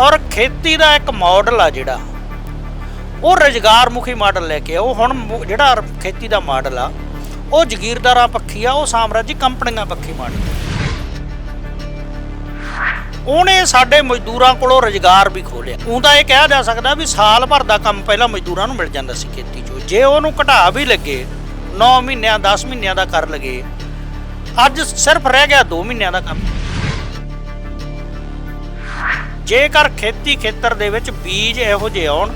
ਔਰ ਖੇਤੀ ਦਾ ਇੱਕ ਮਾਡਲ ਆ ਜਿਹੜਾ। ਉਹ ਰੁਜ਼ਗਾਰ ਮੁਖੀ ਮਾਡਲ ਲੈ ਕੇ ਉਹ ਹੁਣ ਜਿਹੜਾ ਖੇਤੀ ਦਾ ਮਾਡਲ ਆ, ਉਹ ਜ਼ਗੀਰਦਾਰਾਂ ਪੱਖੀ ਆ, ਉਹ ਸਾਮਰਾਜੀ ਕੰਪਨੀਆਂ ਪੱਖੀ ਮਾਡਲ ਉਹਨੇ ਸਾਡੇ ਮਜ਼ਦੂਰਾਂ ਕੋਲੋਂ ਰੁਜ਼ਗਾਰ ਵੀ ਖੋਲਿਆ ਉਹਦਾ ਇਹ ਕਿਹਾ ਜਾ ਸਕਦਾ ਵੀ ਸਾਲ ਭਰ ਦਾ ਕੰਮ ਪਹਿਲਾਂ ਮਜ਼ਦੂਰਾਂ ਨੂੰ ਮਿਲ ਜਾਂਦਾ ਸੀ ਖੇਤੀ 'ਚੋਂ। ਜੇ ਉਹਨੂੰ ਘਟਾ ਵੀ ਲੱਗੇ 9 ਮਹੀਨਿਆਂ 10 ਮਹੀਨਿਆਂ ਦਾ ਕਰ ਲਗੇ, ਅੱਜ ਸਿਰਫ ਰਹਿ ਗਿਆ 2 ਮਹੀਨਿਆਂ ਦਾ ਕੰਮ। ਜੇਕਰ ਖੇਤੀ ਖੇਤਰ ਦੇ ਵਿੱਚ ਬੀਜ ਇਹੋ ਜਿਹੇ ਆਉਣ,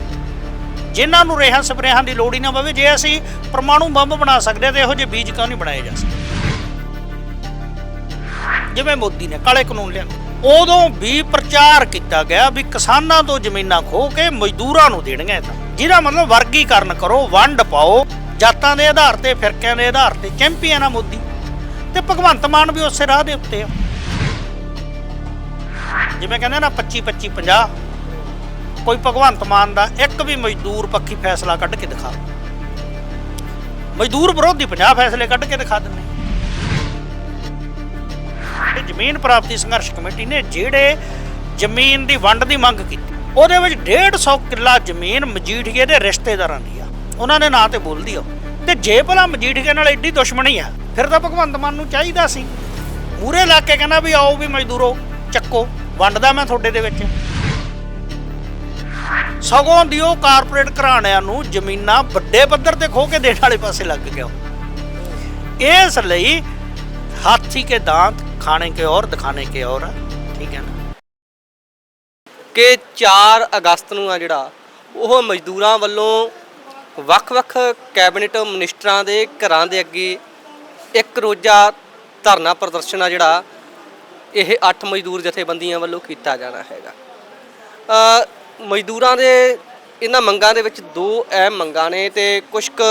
ਜਿਨ੍ਹਾਂ ਨੂੰ ਰੇਹਾਂ ਸਪਰੇਹਾਂ ਦੀ ਲੋੜ ਹੀ ਨਾ ਪਵੇ, ਜੇ ਅਸੀਂ ਪਰਮਾਣੂ ਬੰਬ ਬਣਾ ਸਕਦੇ ਹਾਂ ਤੇ ਇਹੋ ਜਿਹੇ ਬੀਜ ਕਿਉਂ ਨਹੀਂ ਬਣਾਏ ਜਾ ਸਕਦੇ? ਜਿਵੇਂ ਮੋਦੀ ਨੇ ਕਾਲੇ ਕਾਨੂੰਨ ਲਿਆਂਦੇ ਉਦੋਂ ਵੀ ਪ੍ਰਚਾਰ ਕੀਤਾ ਗਿਆ ਵੀ ਕਿਸਾਨਾਂ ਤੋਂ ਜ਼ਮੀਨਾਂ ਖੋ ਕੇ ਮਜ਼ਦੂਰਾਂ ਨੂੰ ਦੇਣਗੇ ਤਾਂ। ਜਿਹਦਾ ਮਤਲਬ ਵਰਗੀਕਰਨ ਕਰੋ, ਵੰਡ ਪਾਓ, ਜਾਤਾਂ ਦੇ ਆਧਾਰ ਤੇ, ਫਿਰਕਿਆਂ ਦੇ ਆਧਾਰ ਤੇ, ਚੈਂਪੀਅਨ ਆ ਮੋਦੀ। ਤੇ ਭਗਵੰਤ ਮਾਨ ਵੀ ਉਸੇ ਰਾਹ ਦੇ ਉੱਤੇ ਆ। ਜਿਵੇਂ ਕਹਿੰਦੇ ਨਾ 25 25 50 ਕੋਈ ਭਗਵੰਤ ਮਾਨ ਦਾ ਇੱਕ ਵੀ ਮਜ਼ਦੂਰ ਪੱਖੀ ਫੈਸਲਾ ਕੱਢ ਕੇ ਦਿਖਾ ਮਜ਼ਦੂਰ ਵਿਰੋਧੀ 50 ਫੈਸਲੇ ਕੱਢ ਕੇ ਦਿਖਾ ਦਿੰਦੇ। ਇਹ ਜ਼ਮੀਨ ਪ੍ਰਾਪਤੀ ਸੰਘਰਸ਼ ਕਮੇਟੀ ਨੇ ਜਿਹੜੇ ਜ਼ਮੀਨ ਦੀ ਵੰਡ ਦੀ ਮੰਗ ਕੀਤੀ, ਉਹਦੇ ਵਿੱਚ 150 ਕਿੱਲਾ ਜ਼ਮੀਨ ਮਜੀਠੀਏ ਦੇ ਰਿਸ਼ਤੇਦਾਰਾਂ ਦੀ ਆ। ਉਹਨਾਂ ਨੇ ਨਾਂ ਤੇ ਬੋਲਦੀ ਆ ਤੇ ਜੇ ਭਲਾ ਮਜੀਠੀਏ ਨਾਲ ਐਡੀ ਦੁਸ਼ਮਣੀ ਆ, ਫਿਰ ਤਾਂ ਭਗਵੰਤ ਮਾਨ ਨੂੰ ਚਾਹੀਦਾ ਸੀ। ਪੂਰੇ ਇਲਾਕੇ ਕਹਿੰਦਾ ਵੀ ਆਓ ਵੀ ਮਜ਼ਦੂਰੋ, ਚੱਕੋ। ਵੰਡਦਾ ਮੈਂ ਤੁਹਾਡੇ ਦੇ ਵਿੱਚ। ਸਗੋਂ ਦੀ ਉਹ ਕਾਰਪੋਰੇਟ ਘਰਾਣਿਆਂ ਨੂੰ ਜ਼ਮੀਨਾਂ ਵੱਡੇ ਪੱਧਰ ਤੇ ਖੋ ਕੇ ਦੇਣ ਵਾਲੇ ਪਾਸੇ ਲੱਗ ਗਿਆ ਇਸ ਲਈ ਹਾਥੀ ਕੇ ਦਾंत ਖਾਣੇ ਕੇ ਔਰ, ਦਿਖਾਣੇ ਕੇ ਔਰ, ਠੀਕ ਹੈ ਨਾ? ਕਿ 4 ਅਗਸਤ ਨੂੰ ਆ ਜਿਹੜਾ, ਉਹ ਮਜ਼ਦੂਰਾਂ ਵੱਲੋਂ ਵੱਖ-ਵੱਖ ਕੈਬਨਿਟ ਮਿਨਿਸਟਰਾਂ ਦੇ ਘਰਾਂ ਦੇ ਅੱਗੇ ਇੱਕ ਰੋਜ਼ਾ ਧਰਨਾ ਪ੍ਰਦਰਸ਼ਨ ਆ ਜਿਹੜਾ ਇਹ 8 ਮਜ਼ਦੂਰ ਜਥੇਬੰਦੀਆਂ ਵੱਲੋਂ ਕੀਤਾ ਜਾਣਾ ਹੈਗਾ। ਮਜ਼ਦੂਰਾਂ ਦੇ, ਇਹਨਾਂ ਮੰਗਾਂ ਦੇ ਵਿੱਚ ਦੋ ਅਹਿਮ ਮੰਗਾਂ ਨੇ ਤੇ ਕੁਝ ਕੁ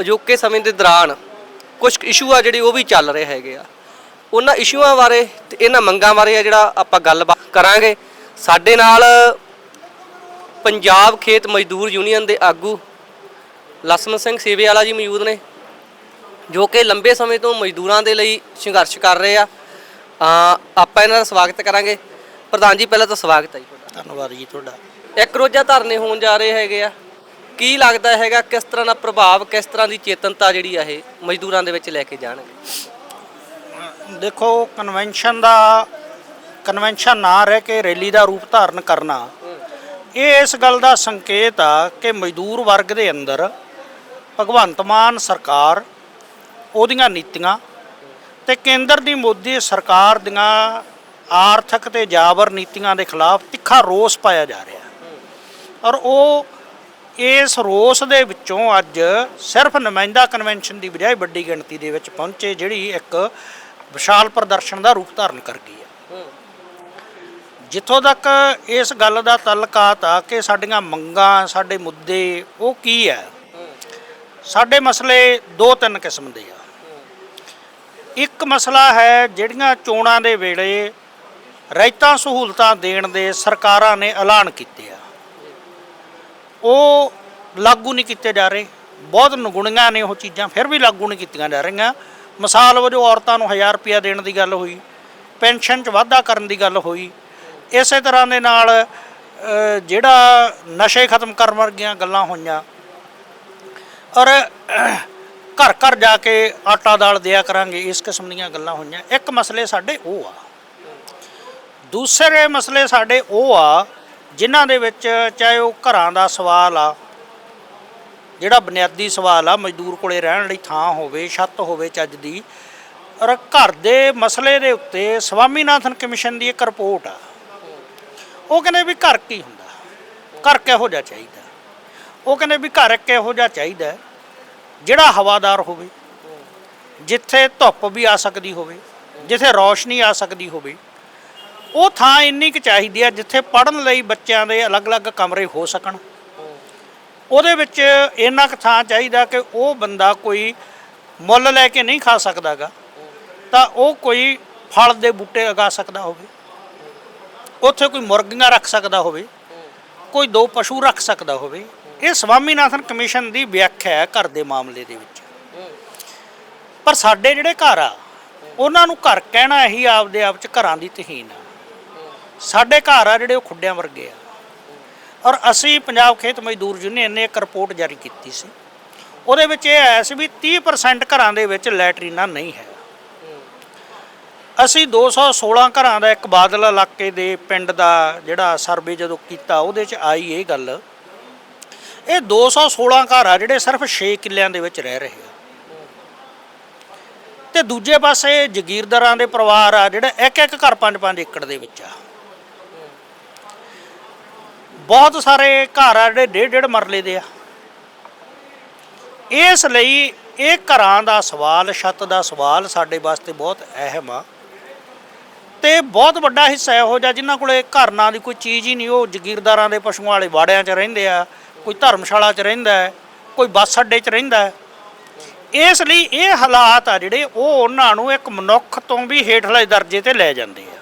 ਅਜੋਕੇ ਸਮੇਂ ਦੇ ਦੌਰਾਨ ਕੁਝ ਇਸ਼ੂ ਆ ਜਿਹੜੇ ਉਹ ਵੀ ਚੱਲ ਰਹੇ ਹੈਗੇ ਆ। ਉਹਨਾਂ ਇਸ਼ੂਆਂ ਬਾਰੇ ਤੇ ਇਹਨਾਂ ਮੰਗਾਂ ਬਾਰੇ ਆ ਜਿਹੜਾ ਆਪਾਂ ਗੱਲਬਾਤ ਕਰਾਂਗੇ। ਸਾਡੇ ਨਾਲ ਪੰਜਾਬ ਖੇਤ ਮਜ਼ਦੂਰ ਯੂਨੀਅਨ ਦੇ ਆਗੂ ਲਸਮਨ ਸਿੰਘ ਸੇਵੇ ਵਾਲਾ ਜੀ ਮੌਜੂਦ ਨੇ, ਜੋ ਕਿ ਲੰਬੇ ਸਮੇਂ ਤੋਂ ਮਜ਼ਦੂਰਾਂ ਦੇ ਲਈ ਸੰਘਰਸ਼ ਕਰ ਰਹੇ ਆ। ਆਪਾਂ ਇਹਨਾਂ ਦਾ ਸਵਾਗਤ ਕਰਾਂਗੇ। ਪ੍ਰਧਾਨ ਜੀ ਪਹਿਲਾਂ ਤਾਂ ਸਵਾਗਤ ਹੈ ਜੀ ਤੁਹਾਡਾ। ਧੰਨਵਾਦ ਜੀ ਤੁਹਾਡਾ। ਇੱਕ ਰੋਜ਼ਾ ਧਰਨੇ ਹੋਣ ਜਾ ਰਹੇ ਹੈਗੇ ਆ। ਕੀ ਲੱਗਦਾ ਹੈਗਾ ਕਿਸ ਤਰ੍ਹਾਂ ਦਾ ਪ੍ਰਭਾਵ ਕਿਸ ਤਰ੍ਹਾਂ ਦੀ ਚੇਤਨਤਾ ਜਿਹੜੀ ਆ ਇਹ ਮਜ਼ਦੂਰਾਂ ਦੇ ਵਿੱਚ ਲੈ ਕੇ ਜਾਣਗੇ? ਦੇਖੋ ਕਨਵੈਨਸ਼ਨ ਦਾ ਕਨਵੈਨਸ਼ਨ ਨਾ ਰਹਿ ਕੇ ਰੈਲੀ ਦਾ ਰੂਪ ਧਾਰਨ ਕਰਨਾ ਇਹ ਇਸ ਗੱਲ ਦਾ ਸੰਕੇਤ ਆ ਕਿ ਮਜ਼ਦੂਰ ਵਰਗ ਦੇ ਅੰਦਰ ਭਗਵੰਤ ਮਾਨ ਸਰਕਾਰ ਉਹਦੀਆਂ ਨੀਤੀਆਂ ਤੇ ਕੇਂਦਰ ਦੀ ਮੋਦੀ ਸਰਕਾਰ ਦੀਆਂ ਆਰਥਿਕ ਤੇ ਜਾਬਰ ਨੀਤੀਆਂ ਦੇ ਖਿਲਾਫ ਤਿੱਖਾ ਰੋਸ ਪਾਇਆ ਜਾ ਰਿਹਾ। ਔਰ ਉਹ ਇਸ ਰੋਸ ਦੇ ਵਿੱਚੋਂ ਅੱਜ ਸਿਰਫ ਨੁਮਾਇੰਦਾ ਕਨਵੈਨਸ਼ਨ ਦੀ ਬਜਾਏ ਵੱਡੀ ਗਿਣਤੀ ਦੇ ਵਿੱਚ ਪਹੁੰਚੇ, ਜਿਹੜੀ ਇੱਕ ਵਿਸ਼ਾਲ ਪ੍ਰਦਰਸ਼ਨ ਦਾ ਰੂਪ ਧਾਰਨ ਕਰ ਗਈ ਹੈ। ਜਿੱਥੋਂ ਤੱਕ ਇਸ ਗੱਲ ਦਾ ਤਲਕਾਤ ਆ ਕਿ ਸਾਡੀਆਂ ਮੰਗਾਂ, ਸਾਡੇ ਮੁੱਦੇ, ਉਹ ਕੀ ਹੈ? ਸਾਡੇ ਮਸਲੇ ਦੋ ਤਿੰਨ ਕਿਸਮ ਦੇ ਆ। ਇੱਕ ਮਸਲਾ ਹੈ ਜਿਹੜੀਆਂ ਚੋਣਾਂ ਦੇ ਵੇਲੇ ਰਾਇਤਾਂ ਸਹੂਲਤਾਂ ਦੇਣ ਦੇ ਸਰਕਾਰਾਂ ਨੇ ਐਲਾਨ ਕੀਤੇ ਆ। ਉਹ ਲਾਗੂ ਨਹੀਂ ਕੀਤੇ ਜਾ ਰਹੇ। ਬਹੁਤ ਨਗੁਣੀਆਂ ਨੇ ਉਹ ਚੀਜ਼ਾਂ, ਫਿਰ ਵੀ ਲਾਗੂ ਨਹੀਂ ਕੀਤੀਆਂ ਜਾ ਰਹੀਆਂ। ਮਿਸਾਲ ਵਜੋਂ ਔਰਤਾਂ ਨੂੰ 1000 ਰੁਪਇਆ ਦੇਣ ਦੀ ਗੱਲ ਹੋਈ, ਪੈਨਸ਼ਨ 'ਚ ਵਾਧਾ ਕਰਨ ਦੀ ਗੱਲ ਹੋਈ। ਇਸੇ ਤਰ੍ਹਾਂ ਦੇ ਨਾਲ ਜਿਹੜਾ ਨਸ਼ੇ ਖਤਮ ਕਰਨ ਵਰਗੀਆਂ ਗੱਲਾਂ ਹੋਈਆਂ। ਔਰ ਘਰ ਘਰ ਜਾ ਕੇ ਆਟਾ ਦਾਲ ਦਿਆ ਕਰਾਂਗੇ, ਇਸ ਕਿਸਮ ਦੀਆਂ ਗੱਲਾਂ ਹੋਈਆਂ। ਇੱਕ ਮਸਲੇ ਸਾਡੇ ਉਹ ਆ। ਦੂਸਰੇ ਮਸਲੇ ਸਾਡੇ ਉਹ ਆ, ਜਿਨ੍ਹਾਂ ਦੇ ਵਿੱਚ ਚਾਹੇ ਉਹ ਘਰਾਂ ਦਾ ਸਵਾਲ ਆ, ਜਿਹੜਾ ਬੁਨਿਆਦੀ ਸਵਾਲ ਆ, ਮਜ਼ਦੂਰ ਕੋਲੇ ਰਹਿਣ ਲਈ ਥਾਂ ਹੋਵੇ, ਛੱਤ ਹੋਵੇ, ਚੱਜ ਦੀ, ਔਰ ਘਰ ਦੇ ਮਸਲੇ ਦੇ ਉੱਤੇ ਸਵਾਮੀਨਾਥਨ ਕਮਿਸ਼ਨ ਦੀ ਇੱਕ ਰਿਪੋਰਟ ਆ। ਉਹ ਕਹਿੰਦੇ ਵੀ ਘਰ ਕੀ ਹੁੰਦਾ? ਘਰ ਕਿਹੋ ਜਿਹਾ ਚਾਹੀਦਾ? ਉਹ ਕਹਿੰਦੇ ਵੀ ਘਰ ਇੱਕ ਇਹੋ ਜਿਹਾ ਚਾਹੀਦਾ? ਜਿਹੜਾ ਹਵਾਦਾਰ ਹੋਵੇ, ਜਿੱਥੇ ਧੁੱਪ ਵੀ ਆ ਸਕਦੀ ਹੋਵੇ, ਜਿੱਥੇ ਰੌਸ਼ਨੀ ਆ ਸਕਦੀ ਹੋਵੇ, ਉਹ ਥਾਂ ਇੰਨੀ ਕੁ ਚਾਹੀਦੀ ਆ ਜਿੱਥੇ ਪੜਨ ਲਈ ਬੱਚਿਆਂ ਦੇ ਅਲੱਗ-ਅਲੱਗ ਕਮਰੇ ਹੋ ਸਕਣ। ਉਹਦੇ ਵਿੱਚ ਇੰਨਾ ਕੁ ਥਾਂ ਚਾਹੀਦਾ ਕਿ ਉਹ ਬੰਦਾ ਕੋਈ ਮੁੱਲ ਲੈ ਕੇ ਨਹੀਂ ਖਾ ਸਕਦਾਗਾ, ਤਾਂ ਉਹ ਕੋਈ ਫਲ ਦੇ ਬੂਟੇ ਉਗਾ ਸਕਦਾ ਹੋਵੇ, ਉੱਥੇ ਕੋਈ ਮੁਰਗੀਆਂ ਰੱਖ ਸਕਦਾ ਹੋਵੇ, ਕੋਈ ਦੋ ਪਸ਼ੂ ਰੱਖ ਸਕਦਾ ਹੋਵੇ ਇਹ ਸਵਾਮੀਨਾਥਨ ਕਮਿਸ਼ਨ ਦੀ ਵਿਆਖਿਆ ਹੈ ਘਰ ਦੇ ਮਾਮਲੇ ਦੇ ਵਿੱਚ। ਪਰ ਸਾਡੇ ਜਿਹੜੇ ਘਰ ਆ, ਉਹਨਾਂ ਨੂੰ ਘਰ ਕਹਿਣਾ ਹੀ ਆਪਦੇ ਆਪ ਚ ਘਰਾਂ ਦੀ ਤਹੀਨ ਆ। ਸਾਡੇ ਘਰ ਆ ਜਿਹੜੇ ਉਹ ਖੁੱਡਿਆਂ ਵਰਗੇ ਆ। ਔਰ ਅਸੀਂ ਪੰਜਾਬ ਖੇਤ ਮਜ਼ਦੂਰ ਯੂਨੀਅਨ ਨੇ ਇੱਕ ਰਿਪੋਰਟ ਜਾਰੀ ਕੀਤੀ ਸੀ। ਉਹਦੇ ਵਿੱਚ ਇਹ ਆਇਆ ਸੀ ਵੀ 30% ਘਰਾਂ ਦੇ ਵਿੱਚ ਲੈਟਰੀਨਾਂ ਨਹੀਂ ਹੈ। ਅਸੀਂ 216 ਘਰਾਂ ਦਾ ਇੱਕ ਬਾਦਲ ਇਲਾਕੇ ਦੇ ਪਿੰਡ ਦਾ ਜਿਹੜਾ ਸਰਵੇ ਜਦੋਂ ਕੀਤਾ, ਉਹਦੇ 'ਚ ਆਈ ਇਹ ਗੱਲ ਇਹ 216 ਘਰ ਆ ਜਿਹੜੇ ਸਿਰਫ 6 ਕਿੱਲਿਆਂ ਦੇ ਵਿੱਚ ਰਹਿ ਰਹੇ ਆ। ਤੇ ਦੂਜੇ ਪਾਸੇ ਜਗੀਰਦਾਰਾਂ ਦੇ ਪਰਿਵਾਰ ਆ ਜਿਹੜਾ ਇੱਕ ਇੱਕ ਘਰ 5-5 ਏਕੜ ਦੇ ਵਿੱਚ ਆ। ਬਹੁਤ ਸਾਰੇ ਘਰ ਆ ਜਿਹੜੇ ਡੇਢ ਡੇਢ ਮਰਲੇ ਦੇ ਆ। ਇਸ ਲਈ ਇਹ ਘਰਾਂ ਦਾ ਸਵਾਲ, ਛੱਤ ਦਾ ਸਵਾਲ ਸਾਡੇ ਵਾਸਤੇ ਬਹੁਤ ਅਹਿਮ ਆ। ਤੇ ਬਹੁਤ ਵੱਡਾ ਹਿੱਸਾ ਇਹੋ ਜਿਹਾ ਜਿਨ੍ਹਾਂ ਕੋਲੇ ਘਰ ਨਾਂ ਦੀ ਕੋਈ ਚੀਜ਼ ਹੀ ਨਹੀਂ, ਉਹ ਜਗੀਰਦਾਰਾਂ ਦੇ ਪਸ਼ੂਆਂ ਵਾਲੇ ਵਾੜਿਆਂ 'ਚ ਰਹਿੰਦੇ ਆ ਕੋਈ ਧਰਮਸ਼ਾਲਾ 'ਚ ਰਹਿੰਦਾ ਹੈ ਕੋਈ ਬੱਸ ਅੱਡੇ 'ਚ ਰਹਿੰਦਾ ਹੈ। ਇਸ ਲਈ ਇਹ ਹਾਲਾਤ ਆ ਜਿਹੜੇ ਉਹ ਉਹਨਾਂ ਨੂੰ ਇੱਕ ਮਨੁੱਖ ਤੋਂ ਵੀ ਹੇਠਲੇ ਦਰਜੇ ਤੇ ਲੈ ਜਾਂਦੇ ਆ।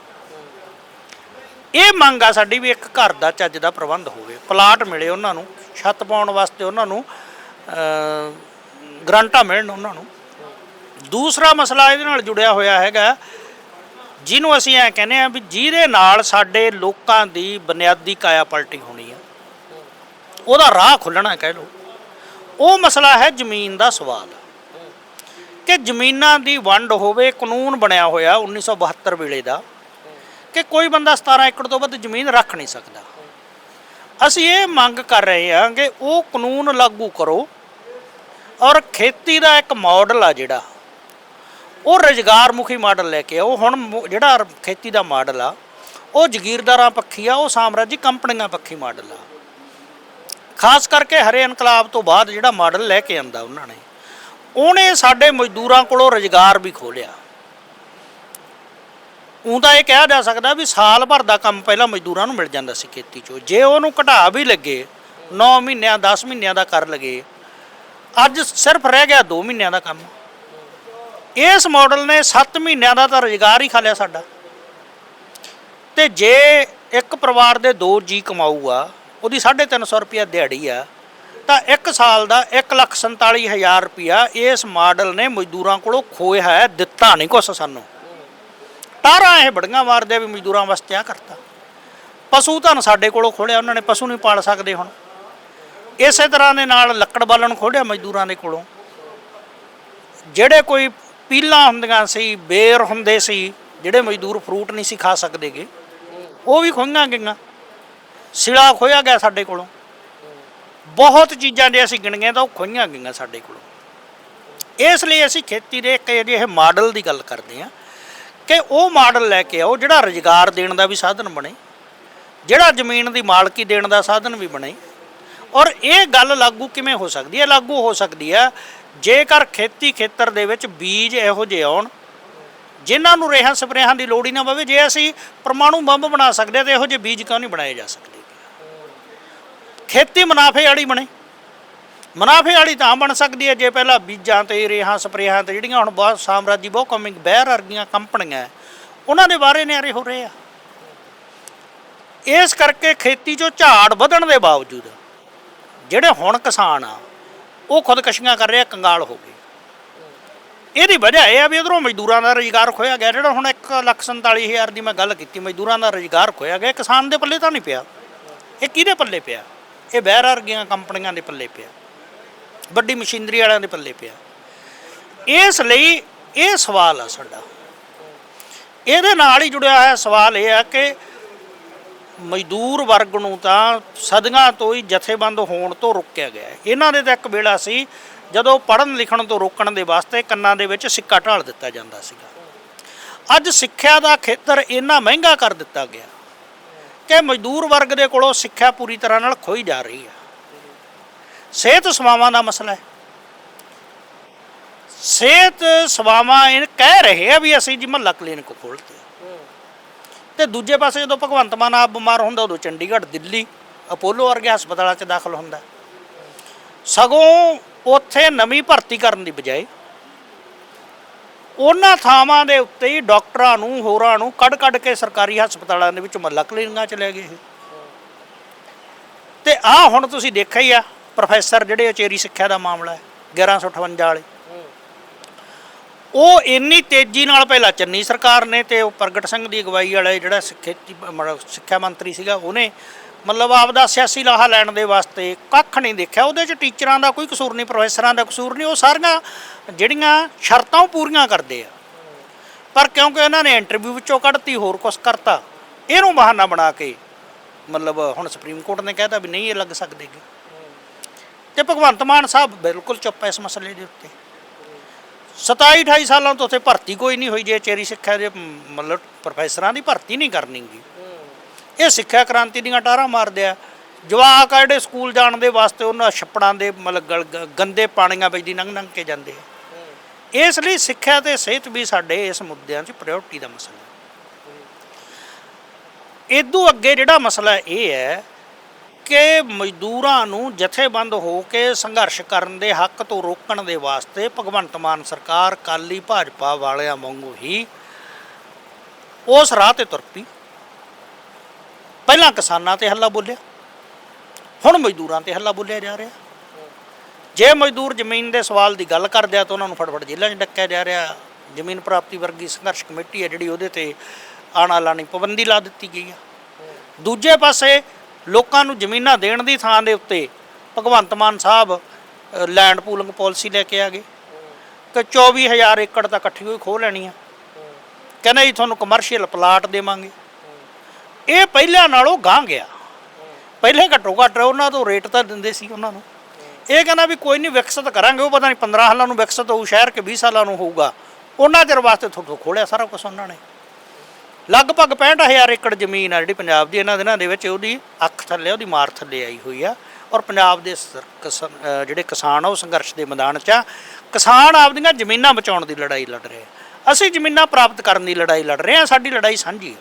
ਇਹ ਮੰਗ ਆ ਸਾਡੀ ਵੀ ਇੱਕ ਘਰ ਦਾ ਚੱਜ ਦਾ ਪ੍ਰਬੰਧ ਹੋਵੇ ਪਲਾਟ ਮਿਲੇ ਉਹਨਾਂ ਨੂੰ ਛੱਤ ਪਾਉਣ ਵਾਸਤੇ ਉਹਨਾਂ ਨੂੰ ਅ, ਮਿਲਣ ਉਹਨਾਂ ਨੂੰ। ਦੂਸਰਾ ਮਸਲਾ ਇਹਦੇ ਨਾਲ ਜੁੜਿਆ ਹੋਇਆ ਹੈਗਾ ਜਿਹਨੂੰ ਅਸੀਂ ਐ ਕਹਿੰਦੇ ਆ ਵੀ ਜਿਹਦੇ ਨਾਲ ਸਾਡੇ ਲੋਕਾਂ ਦੀ ਬੁਨਿਆਦੀ ਕਾਇਆ ਪਲਟੀ ਹੋਣੀ ਆ। ਉਹਦਾ ਰਾਹ ਖੁੱਲਣਾ ਕਹਿ ਲਓ। ਉਹ ਮਸਲਾ ਹੈ ਜ਼ਮੀਨ ਦਾ ਸਵਾਲ। ਕਿ ਜ਼ਮੀਨਾਂ ਦੀ ਵੰਡ ਹੋਵੇ, ਕਾਨੂੰਨ ਬਣਿਆ ਹੋਇਆ 1972 ਵੇਲੇ ਦਾ, ਕਿ ਕੋਈ ਬੰਦਾ 17 ਏਕੜ ਤੋਂ ਵੱਧ ਜ਼ਮੀਨ ਰੱਖ ਨਹੀਂ ਸਕਦਾ। ਅਸੀਂ ਇਹ ਮੰਗ ਕਰ ਰਹੇ ਹਾਂ ਕਿ ਉਹ ਕਾਨੂੰਨ ਲਾਗੂ ਕਰੋ ਔਰ ਖੇਤੀ ਦਾ ਇੱਕ ਮਾਡਲ ਆ ਜਿਹੜਾ, ਉਹ ਰੁਜ਼ਗਾਰ ਮੁਖੀ ਮਾਡਲ ਲੈ ਕੇ ਉਹ ਹੁਣ ਜਿਹੜਾ ਖੇਤੀ ਦਾ ਮਾਡਲ ਆ, ਉਹ ਜ਼ਗੀਰਦਾਰਾਂ ਪੱਖੀ ਆ, ਉਹ ਸਾਮਰਾਜੀ ਕੰਪਨੀਆਂ ਪੱਖੀ ਮਾਡਲ ਆ। ਖਾਸ ਕਰਕੇ ਹਰੇ ਇਨਕਲਾਬ ਤੋਂ ਬਾਅਦ ਜਿਹੜਾ ਮਾਡਲ ਲੈ ਕੇ ਆਂਦਾ ਉਹਨਾਂ ਨੇ, ਉਹਨੇ ਸਾਡੇ ਮਜ਼ਦੂਰਾਂ ਕੋਲੋਂ ਰੁਜ਼ਗਾਰ ਵੀ ਖੋਲਿਆ ਉਹ ਤਾਂ ਇਹ ਕਿਹਾ ਜਾ ਸਕਦਾ ਵੀ ਸਾਲ ਭਰ ਦਾ ਕੰਮ ਪਹਿਲਾਂ ਮਜ਼ਦੂਰਾਂ ਨੂੰ ਮਿਲ ਜਾਂਦਾ ਸੀ ਖੇਤੀ 'ਚੋਂ। ਜੇ ਉਹਨੂੰ ਘਟਾ ਵੀ ਲੱਗੇ 9 ਮਹੀਨਿਆਂ 10 ਮਹੀਨਿਆਂ ਦਾ ਕਰ ਲਗੇ, ਅੱਜ ਸਿਰਫ ਰਹਿ ਗਿਆ 2 ਮਹੀਨਿਆਂ ਦਾ ਕੰਮ। ਇਸ ਮਾਡਲ ਨੇ 7 ਮਹੀਨਿਆਂ ਦਾ ਤਾਂ ਰੁਜ਼ਗਾਰ ਹੀ ਖਾ ਲਿਆ ਸਾਡਾ। ਤੇ ਜੇ ਇੱਕ ਪਰਿਵਾਰ ਦੇ ਦੋ ਜੀ ਕਮਾਊਗਾ ਉਹਦੀ 350 ਰੁਪਿਆ ਦਿਹਾੜੀ ਆ। ਤਾਂ ਇੱਕ ਸਾਲ ਦਾ 147000 ਰੁਪਿਆ ਇਸ ਮਾਡਲ ਨੇ ਮਜ਼ਦੂਰਾਂ ਕੋਲੋਂ ਖੋਇਆ ਹੈ, ਦਿੱਤਾ ਨਹੀਂ ਕੁਛ ਸਾਨੂੰ। ਤਾਰਾਂ ਇਹ ਬੜੀਆਂ ਮਾਰਦੇ ਵੀ ਮਜ਼ਦੂਰਾਂ ਵਾਸਤੇ ਆ ਕਰਤਾ। ਪਸ਼ੂ ਧਨ ਸਾਡੇ ਕੋਲੋਂ ਖੋਲਿਆ ਉਹਨਾਂ ਨੇ ਪਸ਼ੂ ਨਹੀਂ ਪਾਲ ਸਕਦੇ ਹੁਣ। ਇਸੇ ਤਰ੍ਹਾਂ ਦੇ ਨਾਲ ਲੱਕੜ ਬਾਲਣ ਖੋਲਿਆ ਮਜ਼ਦੂਰਾਂ ਦੇ ਕੋਲੋਂ। ਜਿਹੜੇ ਕੋਈ ਪੀਲਾਂ ਹੁੰਦੀਆਂ ਸੀ, ਬੇਰ ਹੁੰਦੇ ਸੀ, ਜਿਹੜੇ ਮਜ਼ਦੂਰ ਫਰੂਟ ਨਹੀਂ ਸੀ ਖਾ ਸਕਦੇਗੇ, ਉਹ ਵੀ ਖੋਈਆਂ ਗਈਆਂ। ਸਿਲਾ ਖੋਇਆ ਗਿਆ ਸਾਡੇ ਕੋਲੋਂ। ਬਹੁਤ ਚੀਜ਼ਾਂ ਜੇ ਅਸੀਂ ਗਿਣੀਆਂ ਤਾਂ ਉਹ ਖੋਈਆਂ ਗਈਆਂ ਸਾਡੇ ਕੋਲੋਂ। ਇਸ ਲਈ ਅਸੀਂ ਖੇਤੀ ਦੇ ਇੱਕ ਅਜਿਹੇ ਮਾਡਲ ਦੀ ਗੱਲ ਕਰਦੇ ਹਾਂ ਕਿ ਉਹ ਮਾਡਲ ਲੈ ਕੇ ਆਓ ਜਿਹੜਾ ਰੁਜ਼ਗਾਰ ਦੇਣ ਦਾ ਵੀ ਸਾਧਨ ਬਣੇ, ਜਿਹੜਾ ਜ਼ਮੀਨ ਦੀ ਮਾਲਕੀ ਦੇਣ ਦਾ ਸਾਧਨ ਵੀ ਬਣੇ। ਔਰ ਇਹ ਗੱਲ ਲਾਗੂ ਕਿਵੇਂ ਹੋ ਸਕਦੀ ਹੈ? ਲਾਗੂ ਹੋ ਸਕਦੀ ਹੈ ਜੇਕਰ ਖੇਤੀ ਖੇਤਰ ਦੇ ਵਿੱਚ ਬੀਜ ਇਹੋ ਜਿਹੇ ਆਉਣ, ਜਿਨ੍ਹਾਂ ਨੂੰ ਰੇਹਾਂ ਸਪਰੇਹਾਂ ਦੀ ਲੋੜ ਹੀ ਨਾ ਪਵੇ, ਜੇ ਅਸੀਂ ਪਰਮਾਣੂ ਬੰਬ ਬਣਾ ਸਕਦੇ ਹਾਂ ਤੇ ਇਹੋ ਜਿਹੇ ਬੀਜ ਕਿਉਂ ਨਹੀਂ ਬਣਾਏ ਜਾ ਸਕਦੇ? ਖੇਤੀ ਮੁਨਾਫੇ ਵਾਲੀ ਬਣੇ। ਮੁਨਾਫੇ ਵਾਲੀ ਤਾਂ ਬਣ ਸਕਦੀ ਹੈ, ਜੇ ਪਹਿਲਾਂ ਬੀਜਾਂ ਤੇ, ਰੇਹਾਂ, ਸਪਰੇਹਾਂ ਤੇ ਜਿਹੜੀਆਂ ਹੁਣ ਬਹੁਤ ਸਾਮਰਾਜੀ, ਬਹੁਤ ਕਮਿੰਗ ਬਹਿਰ ਵਰਗੀਆਂ ਕੰਪਨੀਆਂ ਉਹਨਾਂ ਦੇ ਬਾਰੇ ਨਿਆਰੇ ਹੋ ਰਹੇ ਆ। ਇਸ ਕਰਕੇ ਖੇਤੀ 'ਚੋਂ ਝਾੜ ਵਧਣ ਦੇ ਬਾਵਜੂਦ, ਜਿਹੜੇ ਹੁਣ ਕਿਸਾਨ ਆ, ਉਹ ਖੁਦਕਸ਼ੀਆਂ ਕਰ ਰਹੇ ਆ, ਕੰਗਾਲ ਹੋ ਗਏ। ਇਹਦੀ ਵਜ੍ਹਾ ਇਹ ਆ ਵੀ ਉਧਰੋਂ ਮਜ਼ਦੂਰਾਂ ਦਾ ਰੁਜ਼ਗਾਰ ਖੋਇਆ ਗਿਆ, ਜਿਹੜਾ ਹੁਣ 147000 ਦੀ ਮੈਂ ਗੱਲ ਕੀਤੀ, ਮਜ਼ਦੂਰਾਂ ਦਾ ਰੁਜ਼ਗਾਰ ਖੋਇਆ ਗਿਆ ਕਿਸਾਨ ਦੇ ਪੱਲੇ ਤਾਂ ਨਹੀਂ ਪਿਆ। ਇਹ ਕਿਹਦੇ ਪੱਲੇ ਪਿਆ? ਇਹ ਬਹਿਰ ਵਰਗੀਆਂ ਕੰਪਨੀਆਂ ਦੇ ਪੱਲੇ ਪਿਆ। ਵੱਡੀ ਮਸ਼ੀਨਰੀ ਵਾਲਿਆਂ ਦੇ ਪੱਲੇ ਪਿਆ। ਇਸ ਲਈ ਇਹ ਸਵਾਲ ਆ ਸਾਡਾ। ਇਹਦੇ ਨਾਲ ਹੀ ਜੁੜਿਆ ਹੋਇਆ ਸਵਾਲ ਇਹ ਆ ਕਿ ਮਜ਼ਦੂਰ ਵਰਗ ਨੂੰ ਤਾਂ ਸਦੀਆਂ ਤੋਂ ਹੀ ਜਥੇਬੰਦ ਹੋਣ ਤੋਂ ਰੋਕਿਆ ਗਿਆ। ਇਹਨਾਂ ਦੇ ਤਾਂ ਇੱਕ ਵੇਲਾ ਸੀ, ਜਦੋਂ ਪੜ੍ਹਨ ਲਿਖਣ ਤੋਂ ਰੋਕਣ ਦੇ ਵਾਸਤੇ ਕੰਨਾਂ ਦੇ ਵਿੱਚ ਸਿੱਕਾ ਢਾਲ ਦਿੱਤਾ ਜਾਂਦਾ ਸੀਗਾ। ਅੱਜ ਸਿੱਖਿਆ ਦਾ ਖੇਤਰ ਇੰਨਾ ਮਹਿੰਗਾ ਕਰ ਦਿੱਤਾ ਗਿਆ। ਕਿ ਮਜ਼ਦੂਰ ਵਰਗ ਦੇ ਕੋਲੋਂ ਸਿੱਖਿਆ ਪੂਰੀ ਤਰ੍ਹਾਂ ਨਾਲ ਖੋਈ ਜਾ ਰਹੀ ਹੈ। ਸਿਹਤ ਸੇਵਾਵਾਂ ਦਾ ਮਸਲਾ ਹੈ। ਸਿਹਤ ਸੇਵਾਵਾਂ ਇਹ ਕਹਿ ਰਹੇ ਆ ਵੀ ਅਸੀਂ ਜੀ ਮਹੱਲਾ ਕਲੀਨਿਕ ਖੋਲ੍ਹਤੇ ਤੇ ਦੂਜੇ ਪਾਸੇ ਜਦੋਂ ਭਗਵੰਤ ਮਾਨ ਆਪ ਬਿਮਾਰ ਹੁੰਦਾ, ਉਦੋਂ ਚੰਡੀਗੜ੍ਹ, ਦਿੱਲੀ, ਅਪੋਲੋ ਵਰਗੇ ਹਸਪਤਾਲਾਂ 'ਚ ਦਾਖਲ ਹੁੰਦਾ। ਸਗੋਂ ਉੱਥੇ ਨਵੀਂ ਭਰਤੀ ਕਰਨ ਦੀ ਬਜਾਏ ਉਹਨਾਂ ਥਾਵਾਂ ਦੇ ਉੱਤੇ ਹੀ ਡਾਕਟਰਾਂ ਨੂੰ, ਹੋਰਾਂ ਨੂੰ ਕੱਢ ਕੱਢ ਕੇ ਸਰਕਾਰੀ ਹਸਪਤਾਲਾਂ ਦੇ ਵਿੱਚ ਮਹੱਲਾ ਕਲੀਨਿਕਾਂ 'ਚ ਲੈ ਗਏ ਇਹ। ਤੇ ਆ ਹੁਣ ਤੁਸੀਂ ਦੇਖਿਆ ਹੀ ਆ, ਪ੍ਰੋਫੈਸਰ ਜਿਹੜੇ ਉਚੇਰੀ ਸਿੱਖਿਆ ਦਾ ਮਾਮਲਾ ਹੈ 1158 ਵਾਲੇ ਉਹ ਇੰਨੀ ਤੇਜ਼ੀ ਨਾਲ ਪਹਿਲਾਂ ਚੰਨੀ ਸਰਕਾਰ ਨੇ ਤੇ ਉਹ ਪ੍ਰਗਟ ਸਿੰਘ ਦੀ ਅਗਵਾਈ ਵਾਲਾ ਜਿਹੜਾ ਸਿੱਖਿਆ ਮਤਲਬ ਸਿੱਖਿਆ ਮੰਤਰੀ ਸੀਗਾ, ਉਹਨੇ ਮਤਲਬ ਆਪਦਾ ਸਿਆਸੀ ਲਾਹਾ ਲੈਣ ਦੇ ਵਾਸਤੇ ਕੱਖ ਨਹੀਂ ਦੇਖਿਆ। ਉਹਦੇ ਚ ਟੀਚਰਾਂ ਦਾ ਕੋਈ ਕਸੂਰ ਨਹੀਂ, ਪ੍ਰੋਫੈਸਰਾਂ ਦਾ ਕਸੂਰ ਨਹੀਂ। ਉਹ ਸਾਰੀਆਂ ਜਿਹੜੀਆਂ ਸ਼ਰਤਾਂ ਉਹ ਪੂਰੀਆਂ ਕਰਦੇ ਆ। ਪਰ ਕਿਉਂਕਿ ਇਹਨਾਂ ਨੇ ਇੰਟਰਵਿਊ ਵਿੱਚੋਂ ਕੱਢਤੀ, ਹੋਰ ਕੁਝ ਕਰਤਾ, ਇਹਨੂੰ ਬਹਾਨਾ ਬਣਾ ਕੇ ਮਤਲਬ ਹੁਣ ਸੁਪਰੀਮ ਕੋਰਟ ਨੇ ਕਹਿਤਾ ਵੀ ਨਹੀਂ ਇਹ ਲੱਗ ਸਕਦੇਗੇ ਤੇ ਭਗਵੰਤ ਮਾਨ ਸਾਹਿਬ ਬਿਲਕੁਲ ਚੁੱਪ ਹੈ ਇਸ ਮਸਲੇ ਦੇ ਉੱਤੇ। 27 28 ਸਾਲਾਂ ਤੋਂ ਉੱਥੇ ਭਰਤੀ ਕੋਈ ਨਹੀਂ ਹੋਈ, ਜੇ ਚੇਰੀ ਸਿੱਖਿਆ ਦੇ ਮਤਲਬ ਪ੍ਰੋਫੈਸਰਾਂ ਦੀ ਭਰਤੀ ਨਹੀਂ ਕਰਨੀਗੀ ਇਹ ਸਿੱਖਿਆ ਕ੍ਰਾਂਤੀ ਦੀਆਂ ਟਾਰਾਂ ਮਾਰਦੇ ਆ। ਜਵਾਕ ਆ ਜਿਹੜੇ ਸਕੂਲ ਜਾਣ ਦੇ ਵਾਸਤੇ ਉਹਨਾਂ ਛੱਪੜਾਂ ਦੇ ਮਤਲਬ ਗਲ- ਗੰਦੇ ਪਾਣੀਆਂ ਵਿੱਚ ਦੀ ਲੰਘ ਲੰਘ ਕੇ ਜਾਂਦੇ ਆ। ਇਸ ਲਈ ਸਿੱਖਿਆ ਤੇ ਸਿਹਤ ਵੀ ਸਾਡੇ ਇਸ ਮੁੱਦਿਆਂ 'ਚ ਪ੍ਰਾਇੋਰਟੀ ਦਾ ਮਸਲਾ ਹੈ। ਇਦੋਂ ਅੱਗੇ ਜਿਹੜਾ ਮਸਲਾ ਇਹ ਹੈ ਕਿ ਮਜ਼ਦੂਰਾਂ ਨੂੰ ਜਥੇਬੰਦ ਹੋ ਕੇ ਸੰਘਰਸ਼ ਕਰਨ ਦੇ ਹੱਕ ਤੋਂ ਰੋਕਣ ਦੇ ਵਾਸਤੇ ਭਗਵੰਤ ਮਾਨ ਸਰਕਾਰ ਕਾਲੀ ਭਾਜਪਾ ਵਾਲਿਆਂ ਵਾਂਗੂ ਹੀ ਉਸ ਰਾਹ ਤੇ ਤੁਰ ਪਈ। ਪਹਿਲਾਂ ਕਿਸਾਨਾਂ ਤੇ ਹੱਲਾ ਬੋਲਿਆ, ਹੁਣ ਮਜ਼ਦੂਰਾਂ ਤੇ ਹੱਲਾ ਬੋਲਿਆ ਜਾ ਰਿਹਾ। ਜੇ ਮਜ਼ਦੂਰ ਜ਼ਮੀਨ ਦੇ ਸਵਾਲ ਦੀ ਗੱਲ ਕਰਦੇ ਆ ਤਾਂ ਉਹਨਾਂ ਨੂੰ ਫਟਫਟ ਜੇਲ੍ਹਾਂ 'ਚ ਡੱਕਿਆ ਜਾ ਰਿਹਾ। ਜ਼ਮੀਨ ਪ੍ਰਾਪਤੀ ਵਰਗੀ ਸੰਘਰਸ਼ ਕਮੇਟੀ ਹੈ ਜਿਹੜੀ ਉਹਦੇ ਤੇ ਆਣਾ ਲਾਣੀ ਪਾਬੰਦੀ ਲਾ ਦਿੱਤੀ ਗਈ ਆ। ਦੂਜੇ ਪਾਸੇ ਲੋਕਾਂ ਨੂੰ ਜ਼ਮੀਨਾਂ ਦੇਣ ਦੀ ਥਾਂ ਦੇ ਉੱਤੇ Bhagwant Mann Sahib land pooling policy ਲੈ ਕੇ ਆ ਗਏ। ਕਿ 24000 ਏਕੜ ਤਾਂ ਇਕੱਠੀ ਹੋਈ ਖੋਹ ਲੈਣੀ ਆ। ਕਹਿੰਦੇ ਜੀ, ਤੁਹਾਨੂੰ ਕਮਰਸ਼ੀਅਲ ਪਲਾਟ ਦੇਵਾਂਗੇ। ਇਹ ਪਹਿਲਾਂ ਨਾਲੋਂ ਗਾਂ ਗਿਆ। ਪਹਿਲੇ ਘੱਟੋ ਘੱਟ ਉਹਨਾਂ ਤੋਂ ਰੇਟ ਤਾਂ ਦਿੰਦੇ ਸੀ ਉਹਨਾਂ ਨੂੰ। ਇਹ ਕਹਿੰਦਾ ਵੀ ਕੋਈ ਨਹੀਂ ਵਿਕਸਿਤ ਕਰਾਂਗੇ, ਉਹ ਪਤਾ ਨਹੀਂ 15 ਸਾਲਾਂ ਨੂੰ ਵਿਕਸਿਤ ਹੋਊ, ਸ਼ਹਿਰ ਕਿ 20 ਸਾਲਾਂ ਨੂੰ ਹੋਊਗਾ। ਉਹਨਾਂ ਚਿਰ ਵਾਸਤੇ ਤੁਹਾਡੇ ਖੋਲਿਆ ਸਾਰਾ ਕੁਝ ਉਹਨਾਂ ਨੇ। ਲਗਭਗ 65000 ਏਕੜ ਜ਼ਮੀਨ ਆ ਜਿਹੜੀ ਪੰਜਾਬ ਦੀ, ਇਹਨਾਂ ਦਿਨਾਂ ਦੇ ਵਿੱਚ ਉਹਦੀ ਅੱਖ ਥੱਲੇ, ਉਹਦੀ ਮਾਰ ਥੱਲੇ ਆਈ ਹੋਈ ਆ। ਔਰ ਪੰਜਾਬ ਦੇ ਜਿਹੜੇ ਕਿਸਾਨ ਆ, ਉਹ ਸੰਘਰਸ਼ ਦੇ ਮੈਦਾਨ 'ਚ ਆ। ਕਿਸਾਨ ਆਪਦੀਆਂ ਜ਼ਮੀਨਾਂ ਬਚਾਉਣ ਦੀ ਲੜਾਈ ਲੜ ਰਹੇ ਆ। ਅਸੀਂ ਜ਼ਮੀਨਾਂ ਪ੍ਰਾਪਤ ਕਰਨ ਦੀ ਲੜਾਈ ਲੜ ਰਹੇ ਆ, ਸਾਡੀ ਲੜਾਈ ਸਾਂਝੀ ਹੈ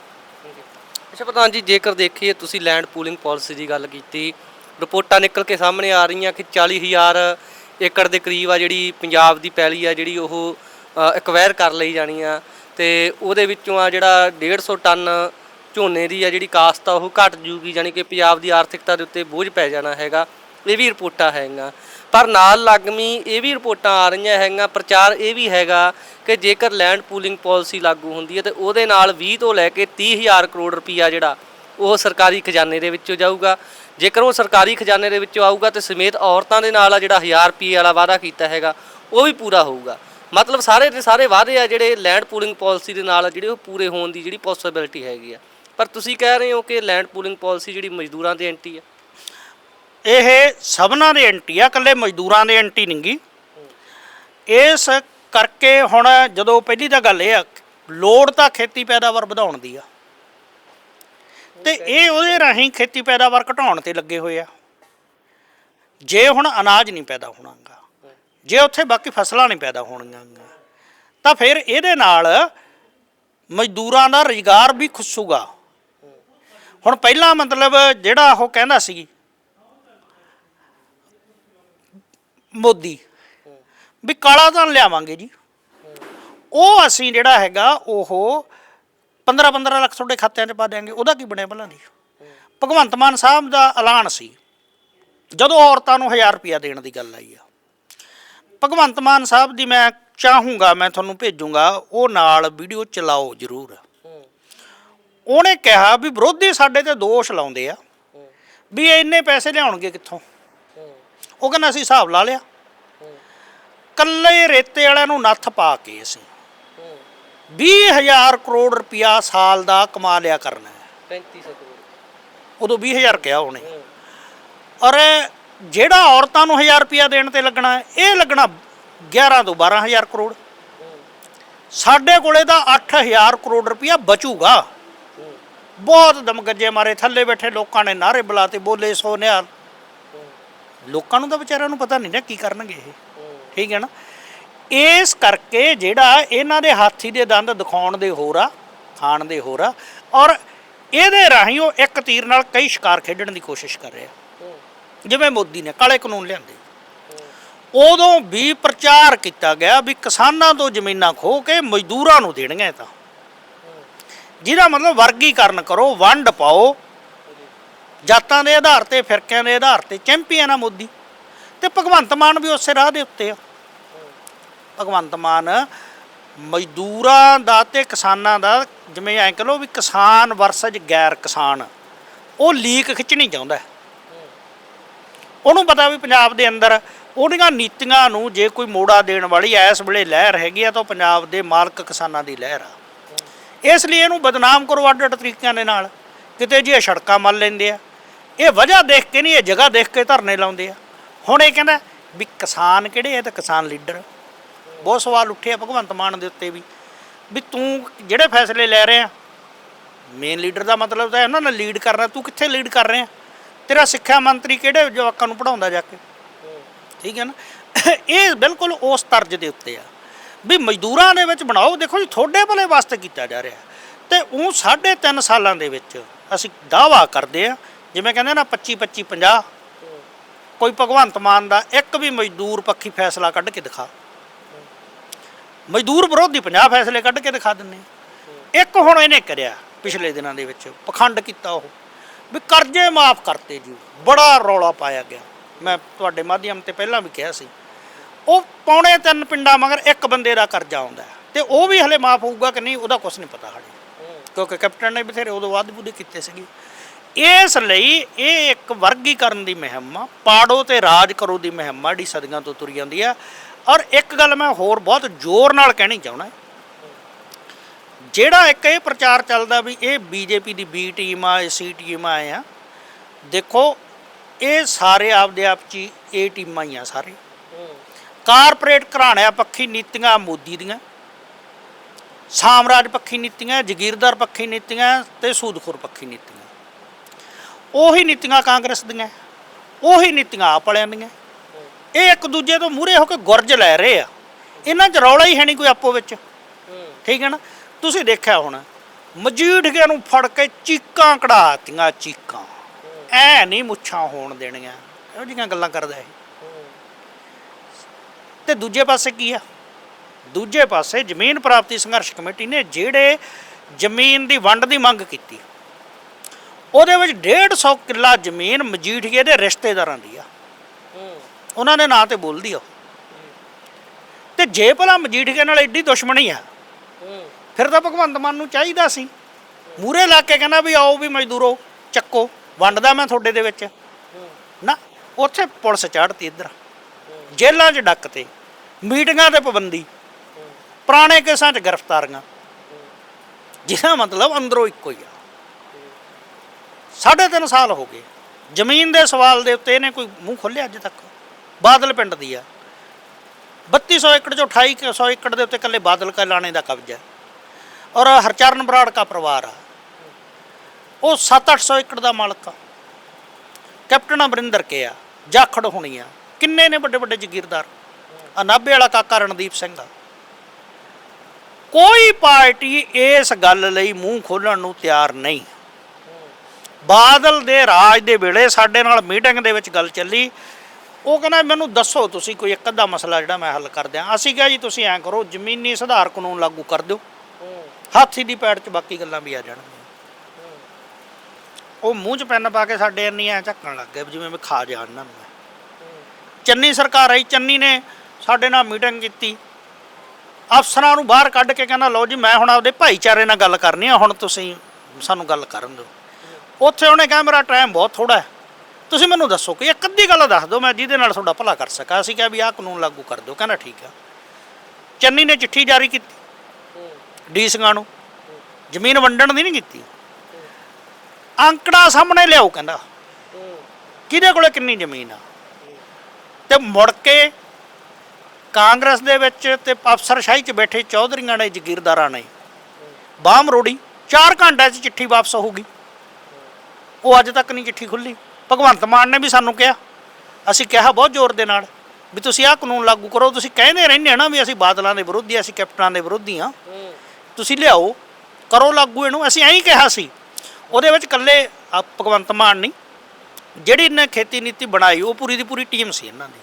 ਅੱਛਾ ਪ੍ਰਧਾਨ ਜੀ, ਜੇਕਰ ਦੇਖੀਏ ਤੁਸੀਂ ਲੈਂਡ ਪੂਲਿੰਗ ਪਾਲਿਸੀ ਦੀ ਗੱਲ ਕੀਤੀ, ਰਿਪੋਰਟਾਂ ਨਿਕਲ ਕੇ ਸਾਹਮਣੇ ਆ ਰਹੀਆਂ ਕਿ 40000 ਏਕੜ ਦੇ ਕਰੀਬ ਆ ਜਿਹੜੀ ਪੰਜਾਬ ਦੀ ਪੈਲੀ ਆ, ਜਿਹੜੀ ਉਹ ਐਕਵਾਇਰ ਕਰ ਲਈ ਜਾਣੀ ਆ। ਤੇ ਉਹਦੇ ਵਿੱਚੋਂ ਆ ਜਿਹੜਾ 150 ਟਨ ਝੋਨੇ ਦੀ ਆ ਜਿਹੜੀ ਕਾਸਤ ਆ, ਉਹ ਘਟ ਜੂਗੀ, ਜਾਣੀ ਕਿ ਪੰਜਾਬ ਦੀ ਆਰਥਿਕਤਾ ਦੇ ਉੱਤੇ ਬੋਝ ਪੈ ਜਾਣਾ ਹੈਗਾ। ਇਹ ਵੀ ਰਿਪੋਰਟਾਂ ਹੈਗੀਆਂ। ਪਰ ਨਾਲ ਲੱਗਮੀ ਇਹ ਵੀ ਰਿਪੋਰਟਾਂ ਆ ਰਹੀਆਂ ਹੈਗੀਆਂ, ਪ੍ਰਚਾਰ ਇਹ ਵੀ ਹੈਗਾ ਕਿ ਜੇਕਰ ਲੈਂਡ ਪੂਲਿੰਗ ਪਾਲਿਸੀ ਲਾਗੂ ਹੁੰਦੀ ਹੈ ਤੇ ਉਹਦੇ ਨਾਲ 20 ਤੋਂ ਲੈ ਕੇ 30000 ਕਰੋੜ ਰੁਪਈਆ ਜਿਹੜਾ ਉਹ ਸਰਕਾਰੀ ਖਜ਼ਾਨੇ ਦੇ ਵਿੱਚੋਂ ਜਾਊਗਾ। ਜੇਕਰ ਉਹ ਸਰਕਾਰੀ ਖਜ਼ਾਨੇ ਦੇ ਵਿੱਚੋਂ ਆਊਗਾ ਤੇ ਸਮੇਤ ਔਰਤਾਂ ਦੇ ਨਾਲ ਆ ਜਿਹੜਾ 1000 ਰੁਪਏ ਵਾਲਾ ਵਾਅਦਾ ਕੀਤਾ ਹੈਗਾ, ਉਹ ਵੀ ਪੂਰਾ ਹੋਊਗਾ। ਮਤਲਬ ਸਾਰੇ ਦੇ ਸਾਰੇ ਵਾਅਦੇ ਆ ਜਿਹੜੇ ਲੈਂਡ ਪੂਲਿੰਗ ਪਾਲਿਸੀ ਦੇ ਨਾਲ ਜਿਹੜੇ ਉਹ ਪੂਰੇ ਹੋਣ ਦੀ ਜਿਹੜੀ ਪੋਸਿਬਿਲਿਟੀ ਹੈਗੀ ਆ। ਪਰ ਤੁਸੀਂ ਕਹਿ ਰਹੇ ਹੋ ਕਿ ਲੈਂਡ ਪੂਲਿੰਗ ਪਾਲਿਸੀ ਜਿਹੜੀ ਮਜ਼ਦੂਰਾਂ ਦੇ ਐਂਟੀ ਆ। ਇਹ ਸਭਨਾਂ ਦੇ ਐਂਟੀ ਆ, ਇਕੱਲੇ ਮਜ਼ਦੂਰਾਂ ਦੇ ਐਂਟੀ ਨਹੀਂਗੀ ਇਸ ਕਰਕੇ ਹੁਣ ਜਦੋਂ ਪਹਿਲੀ ਤਾਂ ਗੱਲ ਇਹ ਆ, ਲੋੜ ਤਾਂ ਖੇਤੀ ਪੈਦਾਵਾਰ ਵਧਾਉਣ ਦੀ ਆ। ਤੇ ਇਹ ਉਹਦੇ ਰਾਹੀਂ ਖੇਤੀ ਪੈਦਾਵਾਰ ਘਟਾਉਣ ਤੇ ਲੱਗੇ ਹੋਏ ਆ। ਜੇ ਹੁਣ ਅਨਾਜ ਨਹੀਂ ਪੈਦਾ ਹੋਣਾਗਾ, ਜੇ ਉੱਥੇ ਬਾਕੀ ਫਸਲਾਂ ਨਹੀਂ ਪੈਦਾ ਹੋਣਗੀਆਂ, ਤਾਂ ਫਿਰ ਇਹਦੇ ਨਾਲ ਮਜ਼ਦੂਰਾਂ ਦਾ ਰੁਜ਼ਗਾਰ ਵੀ ਖੁੱਸੂਗਾ। ਹੁਣ ਪਹਿਲਾਂ ਮਤਲਬ ਜਿਹੜਾ ਉਹ ਕਹਿੰਦਾ ਸੀ ਮੋਦੀ। ਵੀ ਕਾਲਾ ਧਨ ਲਿਆਵਾਂਗੇ ਜੀ। ਉਹ ਅਸੀਂ ਜਿਹੜਾ ਹੈਗਾ, ਉਹ 15 15 ਲੱਖ ਤੁਹਾਡੇ ਖਾਤਿਆਂ 'ਚ ਪਾ ਦਿਆਂਗੇ। ਉਹਦਾ ਕੀ ਬਣਿਆ ਭਲਾ ਦੀ? ਭਗਵੰਤ ਮਾਨ ਸਾਹਿਬ ਦਾ ਐਲਾਨ ਸੀ। ਜਦੋਂ ਔਰਤਾਂ ਨੂੰ 1000 ਰੁਪਇਆ ਦੇਣ ਦੀ ਗੱਲ ਆਈ ਆ। ਭਗਵੰਤ ਮਾਨ ਸਾਹਿਬ ਦੀ ਮੈਂ ਚਾਹੂੰਗਾ, ਮੈਂ ਤੁਹਾਨੂੰ ਭੇਜੂੰਗਾ, ਉਹ ਨਾਲ ਵੀਡੀਓ ਚਲਾਓ ਜ਼ਰੂਰ। ਉਹਨੇ ਕਿਹਾ ਵੀ ਵਿਰੋਧੀ ਸਾਡੇ ਤੇ ਦੋਸ਼ ਲਾਉਂਦੇ ਆ। ਵੀ ਇਹ ਇੰਨੇ ਪੈਸੇ ਲਿਆਉਣਗੇ ਕਿੱਥੋਂ? ਉਹ ਕਹਿੰਦਾ ਅਸੀਂ ਹਿਸਾਬ ਲਾ ਲਿਆ। ਕੱਲੇ ਰੇਤੇ ਵਾਲਿਆਂ ਨੂੰ ਨੱਥ ਪਾ ਕੇ ਅਸੀਂ 20000 ਕਰੋੜ ਰੁਪਇਆ ਸਾਲ ਦਾ ਕਮਾ ਲਿਆ ਕਰਨਾ ਹੈ। 3500 ਕਰੋੜ। ਉਦੋਂ 20000 ਕਿਹਾ ਉਹਨੇ। ਔਰ ਜਿਹੜਾ ਔਰਤਾਂ ਨੂੰ 1000 ਰੁਪਇਆ ਦੇਣ ਤੇ ਲੱਗਣਾ ਇਹ ਲੱਗਣਾ 11 ਤੋਂ 12000 ਕਰੋੜ। ਸਾਡੇ ਕੋਲੇ ਤਾਂ 8000 ਕਰੋੜ ਰੁਪਇਆ ਬਚੂਗਾ। ਬਹੁਤ ਦਮਗੱਜੇ ਮਾਰੇ ਥੱਲੇ ਬੈਠੇ ਲੋਕਾਂ ਨੇ ਨਾਰੇ ਬੁਲਾਤੇ ਬੋਲੇ ਸੋ ਨਿਹਾਲ ਲੋਕਾਂ ਨੂੰ ਤਾਂ ਵਿਚਾਰਿਆਂ ਨੂੰ ਪਤਾ ਨਹੀਂ ਨਾ ਕੀ ਕਰਨਗੇ ਇਹ। ਠੀਕ ਹੈ ਨਾ? ਇਸ ਕਰਕੇ ਜਿਹੜਾ ਇਹਨਾਂ ਦੇ ਹਾਥੀ ਦੇ ਦੰਦ ਦਿਖਾਉਣ ਦੇ ਹੋਰ ਆ, ਖਾਣ ਦੇ ਹੋਰ ਆ, ਔਰ ਇਹਦੇ ਰਾਹੀਂ ਉਹ ਇੱਕ ਤੀਰ ਨਾਲ ਕਈ ਸ਼ਿਕਾਰ ਖੇਡਣ ਦੀ ਕੋਸ਼ਿਸ਼ ਕਰ ਰਿਹਾ। ਜਿਵੇਂ ਮੋਦੀ ਨੇ ਕਾਲੇ ਕਾਨੂੰਨ ਲਿਆਂਦੇ। ਉਦੋਂ ਵੀ ਪ੍ਰਚਾਰ ਕੀਤਾ ਗਿਆ ਵੀ ਕਿਸਾਨਾਂ ਤੋਂ ਜ਼ਮੀਨਾਂ ਖੋਹ ਕੇ ਮਜ਼ਦੂਰਾਂ ਨੂੰ ਦੇਣਗੇ ਤਾਂ। ਜਿਹਦਾ ਮਤਲਬ ਵਰਗੀਕਰਨ ਕਰੋ, ਵੰਡ ਪਾਓ ਜਾਤਾਂ ਦੇ ਆਧਾਰ ਤੇ, ਫਿਰਕਿਆਂ ਦੇ ਆਧਾਰ ਤੇ, ਚੈਂਪੀਅਨ ਆ ਮੋਦੀ। ਤੇ ਭਗਵੰਤ ਮਾਨ ਵੀ ਉਸੇ ਰਾਹ ਦੇ ਉੱਤੇ ਆ। ਭਗਵੰਤ ਮਾਨ ਮਜ਼ਦੂਰਾਂ ਦਾ ਤੇ ਕਿਸਾਨਾਂ ਦਾ, ਜਿਵੇਂ ਐਂ ਕਹ ਲਓ ਵੀ ਕਿਸਾਨ ਵਰਸਜ ਗੈਰ ਕਿਸਾਨ, ਉਹ ਲੀਕ ਖਿੱਚਣੀ ਚਾਹੁੰਦਾ ਉਹਨੂੰ ਪਤਾ ਵੀ ਪੰਜਾਬ ਦੇ ਅੰਦਰ ਉਹਦੀਆਂ ਨੀਤੀਆਂ ਨੂੰ ਜੇ ਕੋਈ ਮੋੜਾ ਦੇਣ ਵਾਲੀ ਐਸ ਵੇਲੇ ਲਹਿਰ ਹੈਗੀ ਆ ਤਾਂ ਉਹ ਪੰਜਾਬ ਦੇ ਮਾਲਕ ਕਿਸਾਨਾਂ ਦੀ ਲਹਿਰ ਆ। ਇਸ ਲਈ ਇਹਨੂੰ ਬਦਨਾਮ ਕਰੋ ਅੱਡ ਅੱਡ ਤਰੀਕਿਆਂ ਦੇ ਨਾਲ। ਕਿਤੇ ਜੀ ਇਹ ਸੜਕਾਂ ਮੱਲ ਲੈਂਦੇ ਆ ਇਹ ਵਜ੍ਹਾ ਦੇਖ ਕੇ ਨਹੀਂ, ਇਹ ਜਗ੍ਹਾ ਦੇਖ ਕੇ ਧਰਨੇ ਲਾਉਂਦੇ ਆ। ਹੁਣ ਇਹ ਕਹਿੰਦਾ ਵੀ ਕਿਸਾਨ ਕਿਹੜੇ ਆ? ਤਾਂ ਕਿਸਾਨ ਲੀਡਰ। ਬਹੁਤ ਸਵਾਲ ਉੱਠੇ ਆ ਭਗਵੰਤ ਮਾਨ ਦੇ ਉੱਤੇ ਵੀ। ਵੀ ਤੂੰ ਜਿਹੜੇ ਫੈਸਲੇ ਲੈ ਰਿਹਾ ਮੇਨ ਲੀਡਰ ਦਾ ਮਤਲਬ ਤਾਂ ਇਹਨਾਂ ਨਾਲ ਨਾ ਲੀਡ ਕਰਨਾ, ਤੂੰ ਕਿੱਥੇ ਲੀਡ ਕਰ ਰਿਹਾ ਤੇਰਾ ਸਿੱਖਿਆ ਮੰਤਰੀ ਕਿਹੜੇ ਜਵਾਕਾਂ ਨੂੰ ਪੜਾਉਂਦਾ ਜਾ ਕੇ? ਠੀਕ ਹੈ ਨਾ? ਇਹ ਬਿਲਕੁਲ ਉਸ ਤਰਜ ਦੇ ਉੱਤੇ ਆ। ਵੀ ਮਜ਼ਦੂਰਾਂ ਦੇ ਵਿੱਚ ਬਣਾਓ, ਦੇਖੋ ਜੀ, ਤੁਹਾਡੇ ਭਲੇ ਵਾਸਤੇ ਕੀਤਾ ਜਾ ਰਿਹਾ। ਤੇ ਉਹ ਸਾਢੇ ਤਿੰਨ ਸਾਲਾਂ ਦੇ ਵਿੱਚ ਅਸੀਂ ਦਾਵਾ ਕਰਦੇ ਆ ਜਿਵੇਂ ਕਹਿੰਦੇ ਨਾ 25 25 50 ਕੋਈ ਭਗਵੰਤ ਮਾਨ ਦਾ ਇੱਕ ਵੀ ਮਜ਼ਦੂਰ ਪੱਖੀ ਫੈਸਲਾ ਕੱਢ ਕੇ ਦਿਖਾ। ਮਜ਼ਦੂਰ ਵਿਰੋਧੀ 50 ਫੈਸਲੇ ਕੱਢ ਕੇ ਦਿਖਾ ਦਿੰਨੇ ਇੱਕ ਹੁਣ ਇਹਨੇ ਕਰਿਆ ਪਿਛਲੇ ਦਿਨਾਂ ਦੇ ਵਿੱਚ, ਪਖੰਡ ਕੀਤਾ ਉਹ। ਵੀ ਕਰਜ਼ੇ ਮਾਫ ਕਰਤੇ ਜੀ। ਬੜਾ ਰੌਲਾ ਪਾਇਆ ਗਿਆ। ਮੈਂ ਤੁਹਾਡੇ ਮਾਧਿਅਮ ਤੇ ਪਹਿਲਾਂ ਵੀ ਕਿਹਾ ਸੀ। ਉਹ ਪੌਣੇ ਤਿੰਨ ਪਿੰਡਾਂ ਮਗਰ ਇੱਕ ਬੰਦੇ ਦਾ ਕਰਜ਼ਾ ਆਉਂਦਾ ਤੇ ਉਹ ਵੀ ਹਲੇ ਮਾਫ ਹੋਊਗਾ ਕਿ ਨਹੀਂ, ਉਹਦਾ ਕੁਝ ਨਹੀਂ ਪਤਾ ਹਾਲੇ। ਕਿਉਂਕਿ ਕੈਪਟਨ ਨੇ ਬਥੇਰੇ ਉਦੋਂ ਵੱਧ ਬੁੱਧੇ ਕੀਤੇ ਸੀਗੇ। ਇਸ ਲਈ ਇਹ ਇੱਕ ਵਰਗੀਕਰਨ ਦੀ ਮੁਹਿੰਮ ਆ ਪਾੜੋ ਤੇ ਰਾਜ ਕਰੋ ਦੀ ਮੁਹਿੰਮ ਆ ਜਿਹੜੀ ਸਦੀਆਂ ਤੋਂ ਤੁਰੀ ਜਾਂਦੀ ਆ। ਔਰ ਇੱਕ ਗੱਲ ਮੈਂ ਹੋਰ ਬਹੁਤ ਜ਼ੋਰ ਨਾਲ ਕਹਿਣੀ ਚਾਹੁੰਦਾ। ਜਿਹੜਾ ਇੱਕ ਇਹ ਪ੍ਰਚਾਰ ਚੱਲਦਾ ਵੀ ਇਹ ਬੀਜੇਪੀ ਦੀ ਬੀ ਟੀਮ ਆ ਸੀ ਟੀਮ ਆ ਆ, ਦੇਖੋ, ਇਹ ਸਾਰੇ ਆਪਦੇ ਆਪ ਚ ਹੀ ਇਹ ਟੀਮਾਂ ਹੀ ਆ ਸਾਰੇ। ਕਾਰਪੋਰੇਟ ਘਰਾਣਿਆਂ ਪੱਖੀ ਨੀਤੀਆਂ ਮੋਦੀ ਦੀਆਂ, ਸਾਮਰਾਜ ਪੱਖੀ ਨੀਤੀਆਂ, ਜਗੀਰਦਾਰ ਪੱਖੀ ਨੀਤੀਆਂ ਤੇ ਸੂਦਖੋਰ ਪੱਖੀ ਨੀਤੀਆਂ। ਉਹੀ ਨੀਤੀਆਂ ਕਾਂਗਰਸ ਦੀਆਂ, ਉਹੀ ਨੀਤੀਆਂ ਆਪ ਵਾਲਿਆਂ ਦੀਆਂ। ਇਹ ਇੱਕ ਦੂਜੇ ਤੋਂ ਮੂਹਰੇ ਹੋ ਕੇ ਗੁਰਜ ਲੈ ਰਹੇ ਆ। ਇਹਨਾਂ 'ਚ ਰੌਲਾ ਹੀ ਹੈ ਨਹੀਂ ਕੋਈ ਆਪੋ ਵਿੱਚ। ਠੀਕ ਹੈ ਨਾ? ਤੁਸੀਂ ਦੇਖਿਆ ਹੋਣਾ, ਮਜੀਠੀਆ ਨੂੰ ਫੜ ਕੇ ਚੀਕਾਂ ਕਢਾਤੀਆਂ ਚੀਕਾਂ। ਐ ਨਹੀਂ ਮੁੱਛਾਂ ਹੋਣ ਦੇਣੀਆਂ। ਇਹੋ ਜਿਹੀਆਂ ਗੱਲਾਂ ਕਰਦਾ ਇਹ। ਤੇ ਦੂਜੇ ਪਾਸੇ ਕੀ ਆ? ਦੂਜੇ ਪਾਸੇ ਜ਼ਮੀਨ ਪ੍ਰਾਪਤੀ ਸੰਘਰਸ਼ ਕਮੇਟੀ ਨੇ ਜਿਹੜੇ ਜ਼ਮੀਨ ਦੀ ਵੰਡ ਦੀ ਮੰਗ ਕੀਤੀ। ਉਹਦੇ ਵਿੱਚ 150 ਕਿੱਲਾ ਜ਼ਮੀਨ ਮਜੀਠੀਏ ਦੇ ਰਿਸ਼ਤੇਦਾਰਾਂ ਦੀ ਆ। ਉਹਨਾਂ ਦੇ ਨਾਂ ਤੇ ਬੋਲਦੀ ਆ। ਤੇ ਜੇ ਭਲਾ ਮਜੀਠੀਏ ਨਾਲ ਐਡੀ ਦੁਸ਼ਮਣੀ ਆ ਫਿਰ ਤਾਂ ਭਗਵੰਤ ਮਾਨ ਨੂੰ ਚਾਹੀਦਾ ਸੀ। ਮੂਰੇ ਲਾ ਕੇ ਕਹਿੰਦਾ ਵੀ ਆਓ ਵੀ ਮਜ਼ਦੂਰੋ ਚੱਕੋ ਵੰਡਦਾ ਮੈਂ ਤੁਹਾਡੇ ਦੇ ਵਿੱਚ। ਨਾ ਉੱਥੇ ਪੁਲਿਸ ਚੜ੍ਹਤੀ ਇੱਧਰ। ਜੇਲ੍ਹਾਂ 'ਚ ਡੱਕ ਤੇ ਮੀਟਿੰਗਾਂ ਤੇ ਪਾਬੰਦੀ ਪੁਰਾਣੇ ਕੇਸਾਂ 'ਚ ਗ੍ਰਿਫਤਾਰੀਆਂ। ਜਿਹਦਾ ਮਤਲਬ ਅੰਦਰੋਂ ਇੱਕੋ ਹੀ ਆ। ਸਾਢੇ ਤਿੰਨ ਸਾਲ ਹੋ ਗਏ। ਜ਼ਮੀਨ ਦੇ ਸਵਾਲ ਦੇ ਉੱਤੇ ਇਹਨੇ ਕੋਈ ਮੂੰਹ ਖੋਲ੍ਹਿਆ ਅੱਜ ਤੱਕ? ਬਾਦਲ ਪਿੰਡ ਦੀ ਆ। 3200 ਏਕੜ ਚੋਂ 2800 ਏਕੜ ਦੇ ਉੱਤੇ ਇਕੱਲੇ ਬਾਦਲ ਕਾ ਲਾਣੇ ਦਾ ਕਬਜ਼ਾ ਔਰ ਹਰਚਰਨ ਬਰਾੜ ਦਾ ਪਰਿਵਾਰ ਆ। ਉਹ 7-800 ਏਕੜ ਦਾ ਮਾਲਕ ਆ। ਕੈਪਟਨ ਅਮਰਿੰਦਰ ਕੇ ਆ। ਜਾਖੜ ਹੋਣੀ ਆ। ਕਿੰਨੇ ਨੇ ਵੱਡੇ ਵੱਡੇ ਜ਼ਗੀਰਦਾਰ ਆ ਵਾਲਾ ਕਾਕਾ ਰਣਦੀਪ ਸਿੰਘ ਆ। ਕੋਈ ਪਾਰਟੀ ਇਸ ਗੱਲ ਲਈ ਮੂੰਹ ਖੋਲਣ ਨੂੰ ਤਿਆਰ ਨਹੀਂ। ਬਾਦਲ ਦੇ ਰਾਜ ਦੇ ਵੇਲੇ ਸਾਡੇ ਨਾਲ ਮੀਟਿੰਗ ਦੇ ਵਿੱਚ ਗੱਲ ਚੱਲੀ। ਉਹ ਕਹਿੰਦਾ, ਮੈਨੂੰ ਦੱਸੋ ਤੁਸੀਂ ਕੋਈ ਇੱਕ ਅੱਧਾ ਮਸਲਾ ਜਿਹੜਾ ਮੈਂ ਹੱਲ ਕਰ ਦਿਆਂ। ਅਸੀਂ ਕਿਹਾ ਜੀ, ਤੁਸੀਂ ਐਂ ਕਰੋ, ਜ਼ਮੀਨੀ ਸੁਧਾਰ ਕਾਨੂੰਨ ਲਾਗੂ ਕਰ ਦਿਓ। ਹਾਥੀ ਦੀ ਪੈੜ 'ਚ ਬਾਕੀ ਗੱਲਾਂ ਵੀ ਆ ਜਾਣਗੀਆਂ। ਉਹ ਮੂੰਹ 'ਚ ਪੈਨ ਪਾ ਕੇ ਸਾਡੇ ਇੰਨੀ ਐ ਝੱਕਣ ਲੱਗ ਗਏ ਜਿਵੇਂ ਮੈਂ ਖਾ ਜਾਣਾ ਮੈਂ। ਚੰਨੀ ਸਰਕਾਰ ਆਈ, ਚੰਨੀ ਨੇ ਸਾਡੇ ਨਾਲ ਮੀਟਿੰਗ ਕੀਤੀ। ਅਫਸਰਾਂ ਨੂੰ ਬਾਹਰ ਕੱਢ ਕੇ ਕਹਿੰਦਾ, ਲਓ ਜੀ, ਮੈਂ ਹੁਣ ਆਪਦੇ ਭਾਈਚਾਰੇ ਨਾਲ ਗੱਲ ਕਰਨੀ ਆ, ਹੁਣ ਤੁਸੀਂ ਸਾਨੂੰ ਗੱਲ ਕਰਨ ਦਿਓ। ਉੱਥੇ ਉਹਨੇ ਕਿਹਾ, ਮੇਰਾ ਟਾਈਮ ਬਹੁਤ ਥੋੜਾ ਹੈ। ਤੁਸੀਂ ਮੈਨੂੰ ਦੱਸੋ ਕਿ ਇੱਕ ਅੱਧੀ ਗੱਲ ਦੱਸ ਦਿਓ, ਮੈਂ ਜਿਹਦੇ ਨਾਲ ਤੁਹਾਡਾ ਭਲਾ ਕਰ ਸਕਾਂ। ਅਸੀਂ ਕਿਹਾ ਵੀ ਆਹ ਕਾਨੂੰਨ ਲਾਗੂ ਕਰ ਦਿਓ। ਕਹਿੰਦਾ, ਠੀਕ ਆ। ਚੰਨੀ ਨੇ ਚਿੱਠੀ ਜਾਰੀ ਕੀਤੀ। ਡੀ ਸਿੰਘਾਂ ਨੂੰ। ਜ਼ਮੀਨ ਵੰਡਣ ਦੀ ਨਹੀਂ ਕੀਤੀ। ਅੰਕੜਾ ਸਾਹਮਣੇ ਲਿਆਓ, ਕਹਿੰਦਾ। ਕਿਹਦੇ ਕੋਲੇ ਕਿੰਨੀ ਜ਼ਮੀਨ ਆ? ਤੇ ਮੁੜ ਕੇ ਕਾਂਗਰਸ ਦੇ ਵਿੱਚ ਤੇ ਅਫਸਰਸ਼ਾਹੀ 'ਚ ਬੈਠੇ ਚੌਧਰੀਆਂ ਨੇ, ਜਗੀਰਦਾਰਾਂ ਨੇ। ਬਾਮ ਰੋੜੀ 4 ਘੰਟਿਆਂ 'ਚ ਚਿੱਠੀ ਵਾਪਸ ਹੋਊਗੀ। ਉਹ ਅੱਜ ਤੱਕ ਨਹੀਂ ਚਿੱਠੀ ਖੁੱਲੀ। ਭਗਵੰਤ ਮਾਨ ਨੇ ਵੀ ਸਾਨੂੰ ਕਿਹਾ। ਅਸੀਂ ਕਿਹਾ ਬਹੁਤ ਜ਼ੋਰ ਦੇ ਨਾਲ ਵੀ ਤੁਸੀਂ ਆਹ ਕਾਨੂੰਨ ਲਾਗੂ ਕਰੋ। ਤੁਸੀਂ ਕਹਿੰਦੇ ਰਹਿੰਦੇ ਆ ਨਾ ਵੀ ਅਸੀਂ ਬਾਦਲਾਂ ਦੇ ਵਿਰੋਧੀ ਅਸੀਂ ਕੈਪਟਨਾਂ ਦੇ ਵਿਰੋਧੀ ਆ। ਤੁਸੀਂ ਲਿਆਓ, ਕਰੋ ਲਾਗੂ ਇਹਨੂੰ। ਅਸੀਂ ਐਂ ਹੀ ਕਿਹਾ ਸੀ। ਉਹਦੇ ਵਿੱਚ ਇਕੱਲੇ ਭਗਵੰਤ ਮਾਨ ਨਹੀਂ। ਜਿਹੜੀ ਇਹਨੇ ਖੇਤੀ ਨੀਤੀ ਬਣਾਈ, ਉਹ ਪੂਰੀ ਦੀ ਪੂਰੀ ਟੀਮ ਸੀ ਇਹਨਾਂ ਦੀ।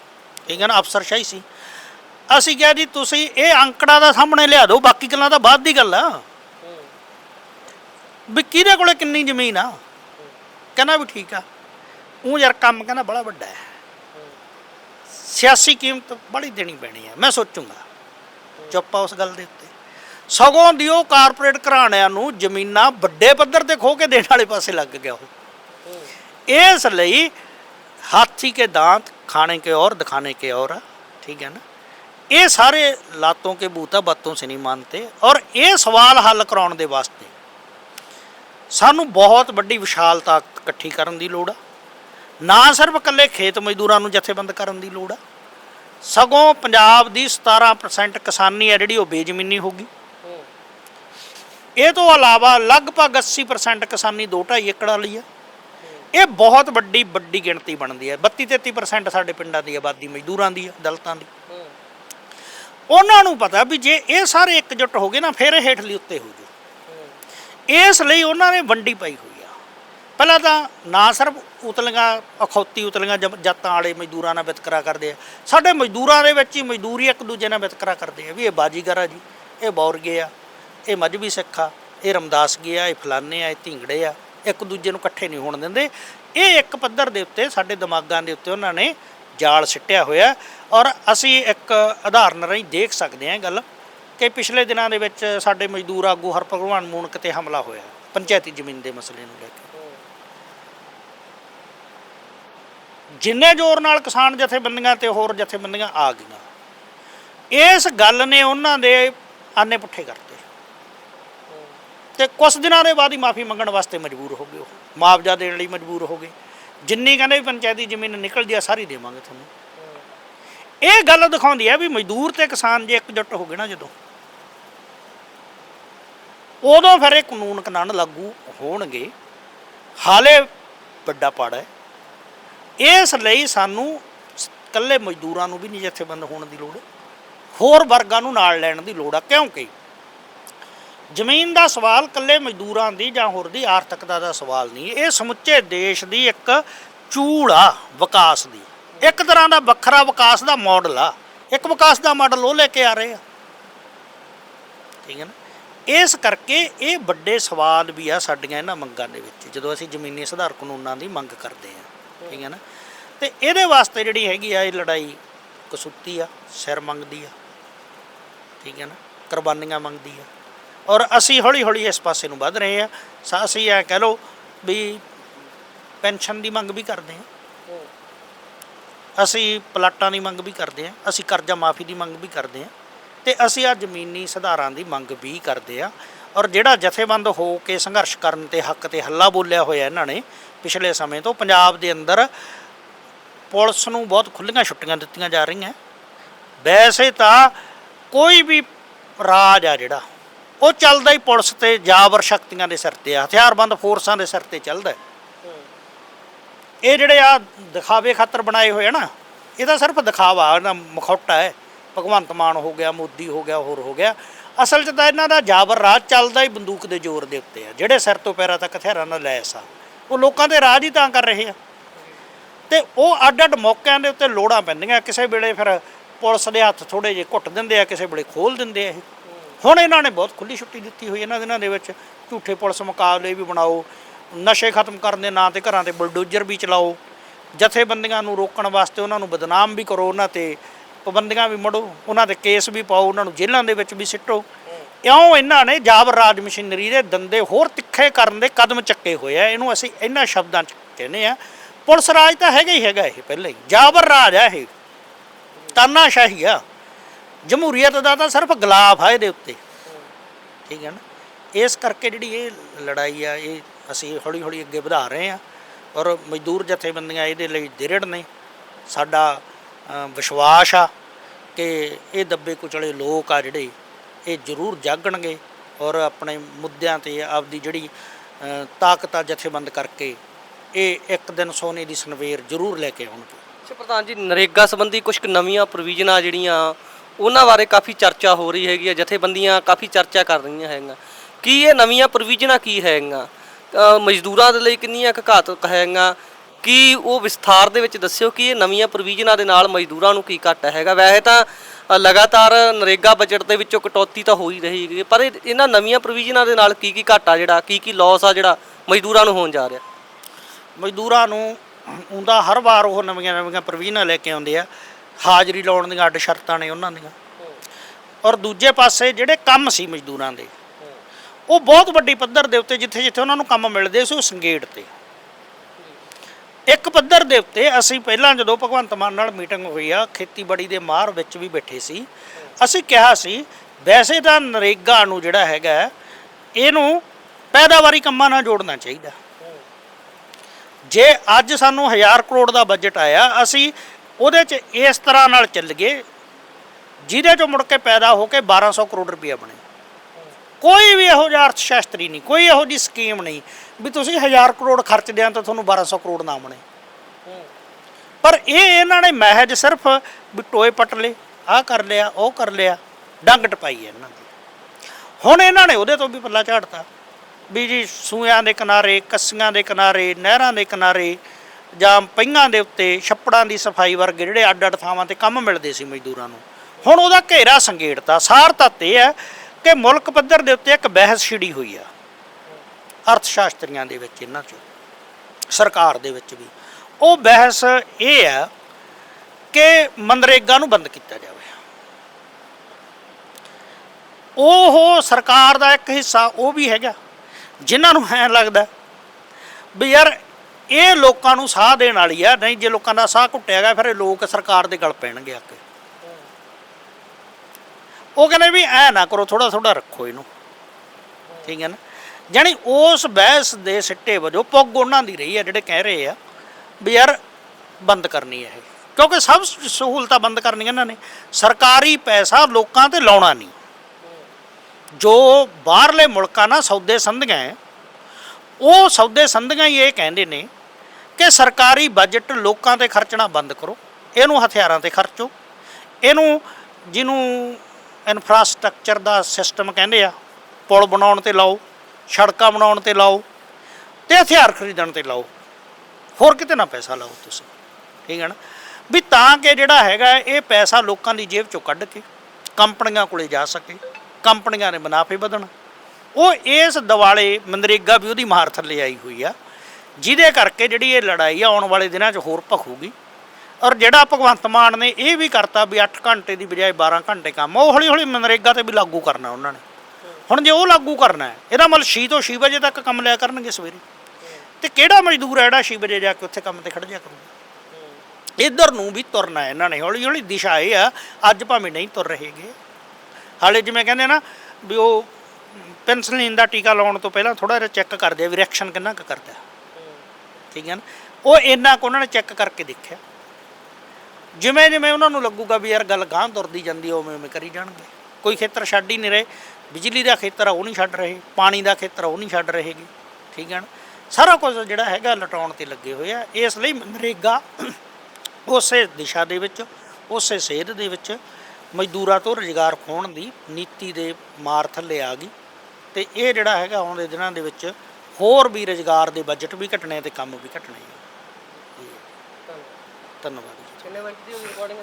ਠੀਕ ਹੈ ਨਾ ਅਫਸਰਸ਼ਾਹੀ ਸੀ। ਅਸੀਂ ਕਿਹਾ ਜੀ, ਤੁਸੀਂ ਇਹ ਅੰਕੜਾ ਦਾ ਸਾਹਮਣੇ ਲਿਆ ਦਿਓ, ਬਾਕੀ ਗੱਲਾਂ ਤਾਂ ਬਾਅਦ ਦੀ ਗੱਲ ਆ। ਵੀ ਕਿਹਦੇ ਕੋਲੇ ਕਿੰਨੀ ਜ਼ਮੀਨ ਆ? ਕਹਿੰਦਾ ਵੀ ਠੀਕ ਆ। ਉਹ ਯਾਰ ਕੰਮ ਕਹਿੰਦਾ ਬੜਾ ਵੱਡਾ ਹੈ। ਸਿਆਸੀ ਕੀਮਤ ਬੜੀ ਦੇਣੀ ਪੈਣੀ ਹੈ, ਮੈਂ ਸੋਚੂੰਗਾ। ਚੁੱਪ ਆ ਉਸ ਗੱਲ ਦੇ ਉੱਤੇ। ਸਗੋਂ ਦੀ ਉਹ ਕਾਰਪੋਰੇਟ ਘਰਾਣਿਆਂ ਨੂੰ ਜ਼ਮੀਨਾਂ ਵੱਡੇ ਪੱਧਰ ਤੇ ਖੋ ਕੇ ਦੇਣ ਵਾਲੇ ਪਾਸੇ ਲੱਗ ਗਿਆ ਉਹ। ਇਸ ਲਈ ਹਾਥੀ ਕੇ दांत ਖਾਣੇ ਕੇ ਔਰ, ਦਿਖਾਣੇ ਕੇ ਔਰ, ਠੀਕ ਹੈ ਨਾ। ਇਹ ਸਾਰੇ ਲਾਤੋਂ ਕੇ ਬੂਤਾ ਬਾਤੋਂ ਸੇ ਨਹੀਂ ਮੰਨਤੇ। ਔਰ ਇਹ ਸਵਾਲ ਹੱਲ ਕਰਾਉਣ ਦੇ ਵਾਸਤੇ ਸਾਨੂੰ ਬਹੁਤ ਵੱਡੀ ਵਿਸ਼ਾਲ ਤਾਕਤ ਇਕੱਠੀ ਕਰਨ ਦੀ ਲੋੜ ਆ। ਨਾ ਸਿਰਫ ਇਕੱਲੇ ਖੇਤ ਮਜ਼ਦੂਰਾਂ ਨੂੰ ਜਥੇਬੰਦ ਕਰਨ ਦੀ ਲੋੜ ਆ। ਸਗੋਂ ਪੰਜਾਬ ਦੀ 17% ਕਿਸਾਨੀ ਹੈ ਜਿਹੜੀ ਉਹ ਬੇਜ਼ਮੀਨੀ ਹੋਗੀ ਇਹ ਤੋਂ ਇਲਾਵਾ ਲਗਭਗ 80% ਕਿਸਾਨੀ 2.5 ਏਕੜ ਵਾਲੀ ਆ। ਇਹ ਬਹੁਤ ਵੱਡੀ ਵੱਡੀ ਗਿਣਤੀ ਬਣਦੀ ਹੈ 32 33% ਸਾਡੇ ਪਿੰਡਾਂ ਦੀ ਆਬਾਦੀ ਮਜ਼ਦੂਰਾਂ ਦੀ ਆ ਦਲਤਾਂ ਦੀ। ਉਹਨਾਂ ਨੂੰ ਪਤਾ ਵੀ ਜੇ ਇਹ ਸਾਰੇ ਇਕਜੁੱਟ ਹੋ ਗਏ ਨਾ, ਫਿਰ ਇਹ ਹੇਠਲੀ ਉੱਤੇ ਹੋ ਜੂ ਇਸ ਲਈ ਉਹਨਾਂ ਨੇ ਵੰਡੀ ਪਾਈ ਹੋਈ ਆ। ਪਹਿਲਾਂ ਤਾਂ ਨਾ ਸਿਰਫ ਉਤਲੀਆਂ, ਅਖੌਤੀ ਉਤਲੀਆਂ ਜਬ- ਜਾਤਾਂ ਵਾਲੇ ਮਜ਼ਦੂਰਾਂ ਨਾਲ ਵਿਤਕਰਾ ਕਰਦੇ ਆ। ਸਾਡੇ ਮਜ਼ਦੂਰਾਂ ਦੇ ਵਿੱਚ ਹੀ ਮਜ਼ਦੂਰੀ ਇੱਕ ਦੂਜੇ ਨਾਲ ਵਿਤਕਰਾ ਕਰਦੇ ਆ ਵੀ ਇਹ ਬਾਜੀਗਰ ਆ ਜੀ, ਇਹ ਬੌਰਗੇ ਆ, ਇਹ ਮਜਬੀ ਸਿੱਖ ਆ, ਇਹ ਰਮਦਾਸ ਆ, ਇਹ ਫਲਾਨੇ ਆ, ਇਹ ਢਿੰਗੜੇ ਆ, ਇੱਕ ਦੂਜੇ ਨੂੰ ਇਕੱਠੇ ਨਹੀਂ ਹੋਣ ਦਿੰਦੇ। ਇਹ ਇੱਕ ਪੱਧਰ ਦੇ ਉੱਤੇ ਸਾਡੇ ਦਿਮਾਗਾਂ ਦੇ ਉੱਤੇ ਉਹਨਾਂ ਨੇ ਜਾਲ ਸਿੱਟਿਆ ਹੋਇਆ। ਔਰ ਅਸੀਂ ਇੱਕ ਉਦਾਹਰਨ ਰਾਹੀਂ ਦੇਖ ਸਕਦੇ ਹਾਂ ਇਹ ਗੱਲ। ਕਿ ਪਿਛਲੇ ਦਿਨਾਂ ਦੇ ਵਿੱਚ ਸਾਡੇ ਮਜ਼ਦੂਰ ਆਗੂ ਹਰਭਗਵਾਨ ਮੂਨਕ ਤੇ ਹਮਲਾ ਹੋਇਆ, ਪੰਚਾਇਤੀ ਜ਼ਮੀਨ ਦੇ ਮਸਲੇ ਨੂੰ ਲੈ ਕੇ। ਜਿੰਨੇ ਜ਼ੋਰ ਨਾਲ ਕਿਸਾਨ ਜਥੇਬੰਦੀਆਂ ਤੇ ਹੋਰ ਜਥੇਬੰਦੀਆਂ ਆ ਗਈਆਂ, ਇਸ ਗੱਲ ਨੇ ਉਹਨਾਂ ਦੇ ਆਨੇ ਪੁੱਠੇ ਕਰਤੇ। ਤੇ ਕੁਝ ਦਿਨਾਂ ਦੇ ਬਾਅਦ ਹੀ ਮਾਫੀ ਮੰਗਣ ਵਾਸਤੇ ਮਜਬੂਰ ਹੋ ਗਏ ਉਹ, ਮੁਆਵਜ਼ਾ ਦੇਣ ਲਈ ਮਜਬੂਰ ਹੋ ਗਏ। ਜਿੰਨੀ ਕਹਿੰਦੇ ਵੀ ਪੰਚਾਇਤੀ ਜ਼ਮੀਨ ਨਿਕਲਦੀ ਆ, ਸਾਰੀ ਦੇਵਾਂਗੇ ਤੁਹਾਨੂੰ। ਇਹ ਗੱਲ ਦਿਖਾਉਂਦੀ ਹੈ ਵੀ ਮਜ਼ਦੂਰ ਤੇ ਕਿਸਾਨ ਜੇ ਇੱਕ ਜੁੱਟ ਹੋ ਗਏ ਨਾ ਜਦੋਂ ਉਦੋਂ ਫਿਰ ਇਹ ਕਾਨੂੰਨ ਕਾਨੂੰਨ ਲਾਗੂ ਹੋਣਗੇ। ਹਾਲੇ ਵੱਡਾ ਪਾੜਾ ਹੈ। ਇਸ ਲਈ ਸਾਨੂੰ ਇਕੱਲੇ ਮਜ਼ਦੂਰਾਂ ਨੂੰ ਵੀ ਨਹੀਂ ਜਥੇਬੰਦ ਹੋਣ ਦੀ ਲੋੜ। ਹੋਰ ਵਰਗਾਂ ਨੂੰ ਨਾਲ ਲੈਣ ਦੀ ਲੋੜ ਆ। ਕਿਉਂਕਿ ਜ਼ਮੀਨ ਦਾ ਸਵਾਲ ਇਕੱਲੇ ਮਜ਼ਦੂਰਾਂ ਦੀ ਜਾਂ ਹੋਰ ਦੀ ਆਰਥਿਕਤਾ ਦਾ ਸਵਾਲ ਨਹੀਂ। ਇਹ ਸਮੁੱਚੇ ਦੇਸ਼ ਦੀ ਇੱਕ ਚੂੜ ਆ ਵਿਕਾਸ ਦੀ। ਇੱਕ ਤਰ੍ਹਾਂ ਦਾ ਵੱਖਰਾ ਵਿਕਾਸ ਦਾ ਮਾਡਲ ਆ। ਇੱਕ ਵਿਕਾਸ ਦਾ ਮਾਡਲ ਉਹ ਲੈ ਕੇ ਆ ਰਹੇ ਆ। ਠੀਕ ਹੈ ਨਾ? ਇਸ ਕਰਕੇ ਇਹ ਵੱਡੇ ਸਵਾਲ ਵੀ ਆ ਸਾਡੀਆਂ ਇਹਨਾਂ ਮੰਗਾਂ ਦੇ ਵਿੱਚ ਜਦੋਂ ਅਸੀਂ ਜ਼ਮੀਨੀ ਸੁਧਾਰ ਕਾਨੂੰਨਾਂ ਦੀ ਮੰਗ ਕਰਦੇ ਆ ਠੀਕ ਹੈ ਨਾ? ਤੇ ਇਹਦੇ ਵਾਸਤੇ ਜਿਹੜੀ ਹੈਗੀ ਆ ਇਹ ਲੜਾਈ ਕਸੁੱਤੀ ਆ ਸਿਰ ਮੰਗਦੀ ਆ ਠੀਕ ਹੈ ਨਾ? ਕੁਰਬਾਨੀਆਂ ਮੰਗਦੀ ਆ। ਔਰ ਅਸੀਂ ਹੌਲੀ ਹੌਲੀ ਇਸ ਪਾਸੇ ਨੂੰ ਵੱਧ ਰਹੇ ਆ ਅਸੀਂ ਇਹ ਕਹਿ ਲਓ ਵੀ ਪੈਨਸ਼ਨ ਦੀ ਮੰਗ ਵੀ ਕਰਦੇ ਆ ਅਸੀਂ ਪਲਾਟਾਂ ਦੀ ਮੰਗ ਵੀ ਕਰਦੇ ਆ ਅਸੀਂ ਕਰਜ਼ਾ ਮਾਫੀ ਦੀ ਮੰਗ ਵੀ ਕਰਦੇ ਆ ਤੇ ਅਸੀਂ ਆ ਜ਼ਮੀਨੀ ਸੁਧਾਰਾਂ ਦੀ ਮੰਗ ਵੀ ਕਰਦੇ ਆ ਔਰ ਜਿਹੜਾ ਜਥੇਬੰਦ ਹੋ ਕੇ ਸੰਘਰਸ਼ ਕਰਨ ਤੇ ਹੱਕ ਤੇ ਹੱਲਾ ਬੋਲਿਆ ਹੋਇਆ ਇਹਨਾਂ ਨੇ ਪਿਛਲੇ ਸਮੇਂ ਤੋਂ, ਪੰਜਾਬ ਦੇ ਅੰਦਰ ਪੁਲਿਸ ਨੂੰ ਬਹੁਤ ਖੁੱਲੀਆਂ ਛੁੱਟੀਆਂ ਦਿੱਤੀਆਂ ਜਾ ਰਹੀਆਂ। ਵੈਸੇ ਤਾਂ ਕੋਈ ਵੀ ਰਾਜ ਆ ਜਿਹੜਾ, ਉਹ ਚੱਲਦਾ ਹੀ ਪੁਲਿਸ ਤੇ ਜਾਬਰ ਸ਼ਕਤੀਆਂ ਦੇ ਸਿਰ ਤੇ ਆ, ਹਥਿਆਰਬੰਦ ਫੋਰਸਾਂ ਦੇ ਸਿਰ ਤੇ ਚੱਲਦਾ ਇਹ ਜਿਹੜੇ ਆ ਦਿਖਾਵੇ ਖਾਤਰ ਬਣਾਏ ਹੋਏ ਆ ਨਾ, ਇਹ ਤਾਂ ਸਿਰਫ ਦਿਖਾਵਾ ਇਹਨਾਂ ਮਖੌਟਾ ਹੈ। ਭਗਵੰਤ ਮਾਨ ਹੋ ਗਿਆ, ਮੋਦੀ ਹੋ ਗਿਆ, ਹੋਰ ਹੋ ਗਿਆ। ਅਸਲ 'ਚ ਤਾਂ ਇਹਨਾਂ ਦਾ ਜਾਬਰ ਰਾਜ ਚੱਲਦਾ ਹੀ ਬੰਦੂਕ ਦੇ ਜ਼ੋਰ ਦੇ ਉੱਤੇ ਆ, ਜਿਹੜੇ ਸਿਰ ਤੋਂ ਪੈਰਾਂ ਤੱਕ ਹਥਿਆਰਾਂ ਨਾਲ ਲੈਸ ਆ ਉਹ ਲੋਕਾਂ ਦੇ ਰਾਜ ਹੀ ਤਾਂ ਕਰ ਰਹੇ ਆ। ਤੇ ਉਹ ਅੱਡ ਅੱਡ ਮੌਕਿਆਂ ਦੇ ਉੱਤੇ ਲੋੜਾਂ ਪੈਂਦੀਆਂ, ਕਿਸੇ ਵੇਲੇ ਫਿਰ ਪੁਲਿਸ ਦੇ ਹੱਥ ਥੋੜੇ ਜਿਹੇ ਘੁੱਟ ਦਿੰਦੇ ਆ, ਕਿਸੇ ਵੇਲੇ ਖੋਲ ਦਿੰਦੇ ਆ ਇਹ। ਹੁਣ ਇਹਨਾਂ ਨੇ ਬਹੁਤ ਖੁੱਲੀ ਛੁੱਟੀ ਦਿੱਤੀ ਹੋਈ ਇਹਨਾਂ ਦਿਨਾਂ ਦੇ ਵਿੱਚ। ਝੂਠੇ ਪੁਲਿਸ ਮੁਕਾਬਲੇ ਵੀ ਬਣਾਓ, ਨਸ਼ੇ ਖਤਮ ਕਰਨ ਦੇ ਨਾਂ ਤੇ ਘਰਾਂ ਤੇ ਬੁਲਡੋਜ਼ਰ ਵੀ ਚਲਾਓ। ਜਥੇਬੰਦੀਆਂ ਨੂੰ ਰੋਕਣ ਵਾਸਤੇ ਉਹਨਾਂ ਨੂੰ ਬਦਨਾਮ ਵੀ ਕਰੋ ਉਹਨਾਂ ਤੇ। ਪਾਬੰਦੀਆਂ ਵੀ ਮੜੋ, ਉਹਨਾਂ ਦੇ ਕੇਸ ਵੀ ਪਾਓ, ਉਹਨਾਂ ਨੂੰ ਜੇਲ੍ਹਾਂ ਦੇ ਵਿੱਚ ਵੀ ਸਿੱਟੋ। ਇਉਂ ਇਹਨਾਂ ਨੇ ਜਾਬਰ ਰਾਜ ਮਸ਼ੀਨਰੀ ਦੇ ਦੰਦੇ ਹੋਰ ਤਿੱਖੇ ਕਰਨ ਦੇ ਕਦਮ ਚੱਕੇ ਹੋਏ ਆ। ਇਹਨੂੰ ਅਸੀਂ ਇਹਨਾਂ ਸ਼ਬਦਾਂ 'ਚ ਕਹਿੰਦੇ ਆ। ਪੁਲਿਸ ਰਾਜ ਤਾਂ ਹੈਗਾ ਹੀ ਹੈਗਾ ਇਹ ਪਹਿਲਾਂ ਹੀ। ਜਾਬਰ ਰਾਜ ਆ ਇਹ। ਤਾਨਾਸ਼ਾਹੀ ਆ। ਜਮਹੂਰੀਅਤ ਦਾ ਤਾਂ ਸਿਰਫ ਗਲਾਫ ਆ ਇਹਦੇ ਉੱਤੇ। ਠੀਕ ਹੈ ਨਾ? ਇਸ ਕਰਕੇ ਜਿਹੜੀ ਇਹ ਲੜਾਈ ਆ, ਇਹ ਅਸੀਂ ਹੌਲੀ ਹੌਲੀ ਅੱਗੇ ਵਧਾ ਰਹੇ ਆ। ਔਰ ਮਜ਼ਦੂਰ ਜਥੇਬੰਦੀਆਂ ਇਹਦੇ ਲਈ ਦ੍ਰਿੜ ਨੇ। ਸਾਡਾ ਵਿਸ਼ਵਾਸ ਆ ਕਿ ਇਹ ਦੱਬੇ ਕੁਚਲੇ ਲੋਕ ਆ ਜਿਹੜੇ, ਇਹ ਜ਼ਰੂਰ ਜਾਗਣਗੇ ਔਰ ਆਪਣੇ ਮੁੱਦਿਆਂ ਤੇ ਆਪਦੀ ਜਿਹੜੀ ਤਾਕਤ ਆ ਜਥੇਬੰਦ ਕਰਕੇ ਇਹ ਇੱਕ ਦਿਨ ਸੋਨੇ ਦੀ ਸਨਵੇਰ ਜ਼ਰੂਰ ਲੈ ਕੇ ਆਉਣਗੇ। ਅੱਛਾ ਪ੍ਰਧਾਨ ਜੀ, ਨਰੇਗਾ ਸੰਬੰਧੀ ਕੁਝ ਕੁ ਨਵੀਆਂ ਪ੍ਰੋਵੀਜ਼ਨਾਂ ਜਿਹੜੀਆਂ, ਉਹਨਾਂ ਬਾਰੇ ਕਾਫੀ ਚਰਚਾ ਹੋ ਰਹੀ ਹੈਗੀ ਆ, ਜਥੇਬੰਦੀਆਂ ਕਾਫੀ ਚਰਚਾ ਕਰ ਰਹੀਆਂ ਹੈਗੀਆਂ। ਕੀ ਇਹ ਨਵੀਆਂ ਪ੍ਰੋਵੀਜ਼ਨਾਂ ਕੀ ਹੈਗੀਆਂ? ਮਜ਼ਦੂਰਾਂ ਦੇ ਲਈ ਕਿੰਨੀਆਂ ਕੁ ਘਾਤਕ ਹੈਗੀਆਂ? ਕੀ ਉਹ ਵਿਸਥਾਰ ਦੇ ਵਿੱਚ ਦੱਸਿਓ ਕਿ ਇਹ ਨਵੀਆਂ ਪ੍ਰੋਵੀਜ਼ਨਾਂ ਦੇ ਨਾਲ ਮਜ਼ਦੂਰਾਂ ਨੂੰ ਕੀ ਘਾਟਾ ਹੈਗਾ? ਵੈਸੇ ਤਾਂ ਲਗਾਤਾਰ ਨਰੇਗਾ ਬਜਟ ਦੇ ਵਿੱਚੋਂ ਕਟੌਤੀ ਤਾਂ ਹੋ ਹੀ ਰਹੀ ਹੈਗੀ ਪਰ ਇਹ- ਇਹਨਾਂ ਨਵੀਆਂ ਪ੍ਰੋਵੀਜ਼ਨਾਂ ਦੇ ਨਾਲ ਕੀ ਕੀ ਘਾਟਾ ਜਿਹੜਾ ਕੀ ਕੀ ਲਾਸ ਆ ਜਿਹੜਾ ਮਜ਼ਦੂਰਾਂ ਨੂੰ ਹੋਣ ਜਾ ਰਿਹਾ? ਮਜ਼ਦੂਰਾਂ ਨੂੰ ਉਹਦਾ ਹਰ ਵਾਰ ਉਹ ਨਵੀਆਂ ਨਵੀਆਂ ਪ੍ਰੋਵੀਜ਼ਨਾਂ ਲੈ ਕੇ ਆਉਂਦੇ ਆ, ਹਾਜ਼ਰੀ ਲਾਉਣ ਦੀਆਂ ਅੱਡ ਸ਼ਰਤਾਂ ਨੇ ਉਹਨਾਂ ਦੀਆਂ। ਔਰ ਦੂਜੇ ਪਾਸੇ ਜਿਹੜੇ ਕੰਮ ਸੀ ਮਜ਼ਦੂਰਾਂ ਦੇ, ਉਹ ਬਹੁਤ ਵੱਡੀ ਪੱਧਰ ਦੇ ਉੱਤੇ ਜਿੱਥੇ ਜਿੱਥੇ ਉਹਨਾਂ ਨੂੰ ਕੰਮ ਮਿਲਦੇ ਸੀ, ਉਹ ਸੰਗੇਟ ਤੇ। ਇੱਕ ਪੱਧਰ ਦੇ ਉੱਤੇ ਅਸੀਂ ਪਹਿਲਾਂ ਜਦੋਂ ਭਗਵੰਤ ਮਾਨ ਨਾਲ ਮੀਟਿੰਗ ਹੋਈ ਆ, ਖੇਤੀਬਾੜੀ ਦੇ ਮਾਹਰ ਵਿੱਚ ਵੀ ਬੈਠੇ ਸੀ। ਅਸੀਂ ਕਿਹਾ ਸੀ, ਵੈਸੇ ਤਾਂ ਨਰੇਗਾ ਨੂੰ ਜਿਹੜਾ ਹੈਗਾ, ਇਹਨੂੰ ਪੈਦਾਵਾਰੀ ਕੰਮਾਂ ਨਾਲ ਜੋੜਨਾ ਚਾਹੀਦਾ। ਜੇ ਅੱਜ ਸਾਨੂੰ 1000 ਕਰੋੜ ਦਾ ਬਜਟ ਆਇਆ, ਅਸੀਂ ਉਹਦੇ 'ਚ ਇਸ ਤਰ੍ਹਾਂ ਨਾਲ ਚੱਲ ਗਏ, ਜਿਹਦੇ 'ਚੋਂ ਮੁੜ ਕੇ ਪੈਦਾ ਹੋ ਕੇ 1200 ਕਰੋੜ ਰੁਪਇਆ ਬਣੇ ਕੋਈ ਵੀ ਇਹੋ ਜਿਹਾ ਅਰਥ ਸ਼ਾਸਤਰੀ ਨਹੀਂ, ਕੋਈ ਇਹੋ ਜਿਹੀ ਸਕੀਮ ਨਹੀਂ ਵੀ ਤੁਸੀਂ 1000 ਕਰੋੜ ਖਰਚ ਦਿਆਂ ਤਾਂ ਤੁਹਾਨੂੰ 1200 ਕਰੋੜ ਨਾ ਬਣੇ। ਪਰ ਇਹ ਇਹਨਾਂ ਨੇ ਮਹਿਜ ਸਿਰਫ ਵੀ ਟੋਏ ਪੱਟ ਲਏ, ਆਹ ਕਰ ਲਿਆ, ਉਹ ਕਰ ਲਿਆ, ਡੰਗ ਟਪਾਈ ਹੈ ਇਹਨਾਂ ਦੀ। ਹੁਣ ਇਹਨਾਂ ਨੇ ਉਹਦੇ ਤੋਂ ਵੀ ਪੱਲਾ ਝਾੜਤਾ ਵੀ ਜੀ ਸੂਇਆਂ ਦੇ ਕਿਨਾਰੇ, ਕੱਸੀਆਂ ਦੇ ਕਿਨਾਰੇ, ਨਹਿਰਾਂ ਦੇ ਕਿਨਾਰੇ ਜਾਂ ਪਈਆਂ ਦੇ ਉੱਤੇ ਛੱਪੜਾਂ ਦੀ ਸਫ਼ਾਈ ਵਰਗੇ ਜਿਹੜੇ ਅੱਡ ਅੱਡ ਥਾਵਾਂ ਤੇ ਕੰਮ ਮਿਲਦੇ ਸੀ ਮਜ਼ਦੂਰਾਂ ਨੂੰ। ਹੁਣ ਉਹਦਾ ਘੇਰਾ ਸੰਗੇੜਤਾ ਸਾਰ ਤੱਤ ਇਹ ਹੈ ਕਿ ਮੁਲਕ ਪੱਧਰ ਦੇ ਉੱਤੇ ਇੱਕ ਬਹਿਸ ਛਿੜੀ ਹੋਈ ਆ। ਅਰਥ ਸ਼ਾਸਤਰੀਆਂ ਦੇ ਵਿੱਚ, ਇਹਨਾਂ 'ਚੋਂ, ਸਰਕਾਰ ਦੇ ਵਿੱਚ ਵੀ। ਉਹ ਬਹਿਸ ਇਹ ਆ ਕਿ ਮਨਰੇਗਾ ਨੂੰ ਬੰਦ ਕੀਤਾ ਜਾਵੇ। ਉਹ ਸਰਕਾਰ ਦਾ ਇੱਕ ਹਿੱਸਾ, ਉਹ ਵੀ ਹੈਗਾ। ਜਿਨ੍ਹਾਂ ਨੂੰ ਐਂ ਲੱਗਦਾ ਵੀ ਯਾਰ ਇਹ ਲੋਕਾਂ ਨੂੰ ਸਾਹ ਦੇਣ ਵਾਲੀ ਆ, ਨਹੀਂ ਜੇ ਲੋਕਾਂ ਦਾ ਸਾਹ ਘੁੱਟਿਆ ਗਿਆ, ਫਿਰ ਇਹ ਲੋਕ ਸਰਕਾਰ ਦੇ ਗਲ ਪੈਣਗੇ ਆ ਕੇ। ਉਹ ਕਹਿੰਦੇ ਵੀ ਐ ਨਾ ਕਰੋ ਥੋੜਾ ਥੋੜਾ ਰੱਖੋ ਇਹਨੂੰ। ਠੀਕ ਹੈ ਨਾ? ਜਾਣੀ ਉਸ ਬਹਿਸ ਦੇ ਸਿੱਟੇ ਵਜੋਂ ਪੁੱਗ ਉਹਨਾਂ ਦੀ ਰਹੀ ਹੈ ਜਿਹੜੇ ਕਹਿ ਰਹੇ ਆ ਵੀ ਯਾਰ ਬੰਦ ਕਰਨੀ ਹੈ ਇਹ। ਕਿਉਂਕਿ ਸਭ ਸਹੂਲਤਾਂ ਬੰਦ ਕਰਨੀਆਂ ਇਹਨਾਂ ਨੇ। ਸਰਕਾਰੀ ਪੈਸਾ ਲੋਕਾਂ ਤੇ ਲਾਉਣਾ ਨਹੀਂ। ਜੋ ਬਾਹਰਲੇ ਮੁਲਕਾਂ ਨਾਲ ਸੌਦੇ ਸੰਧੀਆਂ ਹੈ ਉਹ ਸੌਦੇ ਸੰਧੀਆਂ ਹੀ ਇਹ ਕਹਿੰਦੇ ਨੇ ਕਿ ਸਰਕਾਰੀ ਬਜਟ ਲੋਕਾਂ ਤੇ ਖਰਚਣਾ ਬੰਦ ਕਰੋ। ਇਹਨੂੰ ਹਥਿਆਰਾਂ ਤੇ ਖਰਚੋ। ਇਹਨੂੰ ਜਿਹਨੂੰ ਇਨਫਰਾਸਟ੍ਰਕਚਰ ਦਾ ਸਿਸਟਮ ਕਹਿੰਦੇ ਆ, ਪੁਲ ਬਣਾਉਣ ਤੇ ਲਾਓ, ਸੜਕਾਂ ਬਣਾਉਣ ਤੇ ਲਾਓ ਤੇ ਹਥਿਆਰ ਖਰੀਦਣ ਤੇ ਲਾਓ। ਹੋਰ ਕਿਤੇ ਨਾ ਪੈਸਾ ਲਾਓ ਤੁਸੀਂ, ਠੀਕ ਹੈ ਨਾ? ਵੀ ਤਾਂ ਕਿ ਜਿਹੜਾ ਹੈਗਾ ਇਹ ਪੈਸਾ ਲੋਕਾਂ ਦੀ ਜੇਬ ਚੋਂ ਕੱਢ ਕੇ ਕੰਪਨੀਆਂ ਕੋਲੇ ਜਾ ਸਕੇ, ਕੰਪਨੀਆਂ ਦੇ ਮੁਨਾਫੇ ਵਧਣ। ਉਹ ਇਸ ਦਿਵਾਲੇ ਮਨਰੇਗਾ ਵੀ ਉਹਦੀ ਮਾਰ ਥੱਲੇ ਆਈ ਹੋਈ ਆ, ਜਿਹਦੇ ਕਰਕੇ ਜਿਹੜੀ ਇਹ ਲੜਾਈ ਆ, ਆਉਣ ਵਾਲੇ ਦਿਨਾਂ 'ਚ ਹੋਰ ਭਖੂਗੀ। ਔਰ ਜਿਹੜਾ ਭਗਵੰਤ ਮਾਨ ਨੇ ਇਹ ਵੀ ਕਰਤਾ ਵੀ 8 ਘੰਟੇ ਦੀ ਬਜਾਏ 12 ਘੰਟੇ ਕੰਮ, ਉਹ ਹੌਲੀ ਹੌਲੀ ਮਨਰੇਗਾ ਤੇ ਵੀ ਲਾਗੂ ਕਰਨਾ ਉਹਨਾਂ ਨੇ। ਹੁਣ ਜੇ ਉਹ ਲਾਗੂ ਕਰਨਾ ਹੈ, ਇਹਦਾ ਮਤਲਬ ਛੇ ਤੋਂ 6 ਵਜੇ ਤੱਕ ਕੰਮ ਲਿਆ ਕਰਨਗੇ ਸਵੇਰੇ। ਤੇ ਕਿਹੜਾ ਮਜ਼ਦੂਰ ਹੈ ਜਿਹੜਾ 6 ਵਜੇ ਜਾ ਕੇ ਉੱਥੇ ਕੰਮ ਤੇ ਖੜ ਜਾ ਕਰੂਗਾ? ਇਧਰ ਨੂੰ ਵੀ ਤੁਰਨਾ ਇਹਨਾਂ ਨੇ ਹੌਲੀ ਹੌਲੀ ਦਿਸ਼ਾ ਇਹ ਆ, ਅੱਜ ਭਾਵੇਂ ਨਹੀਂ ਤੁਰ ਰਹੇਗੇ ਹਾਲੇ ਜਿਵੇਂ ਕਹਿੰਦੇ ਨਾ ਵੀ ਉਹ ਪੈਨਸਲੀਨ ਦਾ ਟੀਕਾ ਲਾਉਣ ਤੋਂ ਪਹਿਲਾਂ ਥੋੜਾ ਜਿਹਾ ਚੈੱਕ ਕਰਦੇ ਆ ਵੀ ਰਿਐਕਸ਼ਨ ਕਿੰਨਾ ਕੁ ਕਰਦਾ। ਠੀਕ ਹੈ ਨਾ? ਉਹ ਇੰਨਾ ਕੁ ਉਹਨਾਂ ਨੇ ਚੈੱਕ ਕਰਕੇ ਦੇਖਿਆ। ਜਿਵੇਂ ਜਿਵੇਂ ਉਹਨਾਂ ਨੂੰ ਲੱਗੂਗਾ ਵੀ ਯਾਰ ਗੱਲ ਗਾਂਹ ਤੁਰਦੀ ਜਾਂਦੀ ਹੈ ਉਵੇਂ ਉਵੇਂ ਕਰੀ ਜਾਣਗੇ। ਕੋਈ ਖੇਤਰ ਛੱਡ ਹੀ ਨਹੀਂ ਰਹੇ। ਬਿਜਲੀ ਦਾ ਖੇਤਰ ਆ, ਉਹ ਨਹੀਂ ਛੱਡ ਰਹੇ। ਪਾਣੀ ਦਾ ਖੇਤਰ ਆ, ਉਹ ਨਹੀਂ ਛੱਡ ਰਹੇਗੇ। ਠੀਕ ਹੈ ਨਾ? ਸਾਰਾ ਕੁਝ ਜਿਹੜਾ ਹੈਗਾ ਲਟਾਉਣ ਤੇ ਲੱਗੇ ਹੋਏ ਆ। ਇਸ ਲਈ ਨਰੇਗਾ ਉਸੇ ਦਿਸ਼ਾ ਦੇ ਵਿੱਚ, ਉਸੇ ਸੇਧ ਦੇ ਵਿੱਚ ਮਜ਼ਦੂਰਾਂ ਤੋਂ ਰੁਜ਼ਗਾਰ ਖੋਣ ਦੀ ਨੀਤੀ ਦੇ ਮਾਰ ਥੱਲੇ ਆ ਗਈ। ਤੇ ਇਹ ਜਿਹੜਾ ਹੈਗਾ, ਆਉਂਦੇ ਦਿਨਾਂ ਦੇ ਵਿੱਚ ਹੋਰ ਵੀ ਰੁਜ਼ਗਾਰ ਦੇ ਬਜਟ ਵੀ ਘਟਣੇ ਤੇ ਕੰਮ ਵੀ ਘਟਣੇ ਧੰਨਵਾਦ। ਜੀ ਕਿੰਨੇ ਮਿੰਟ ਦੀ ਰਿਕਾਰਡਿੰਗ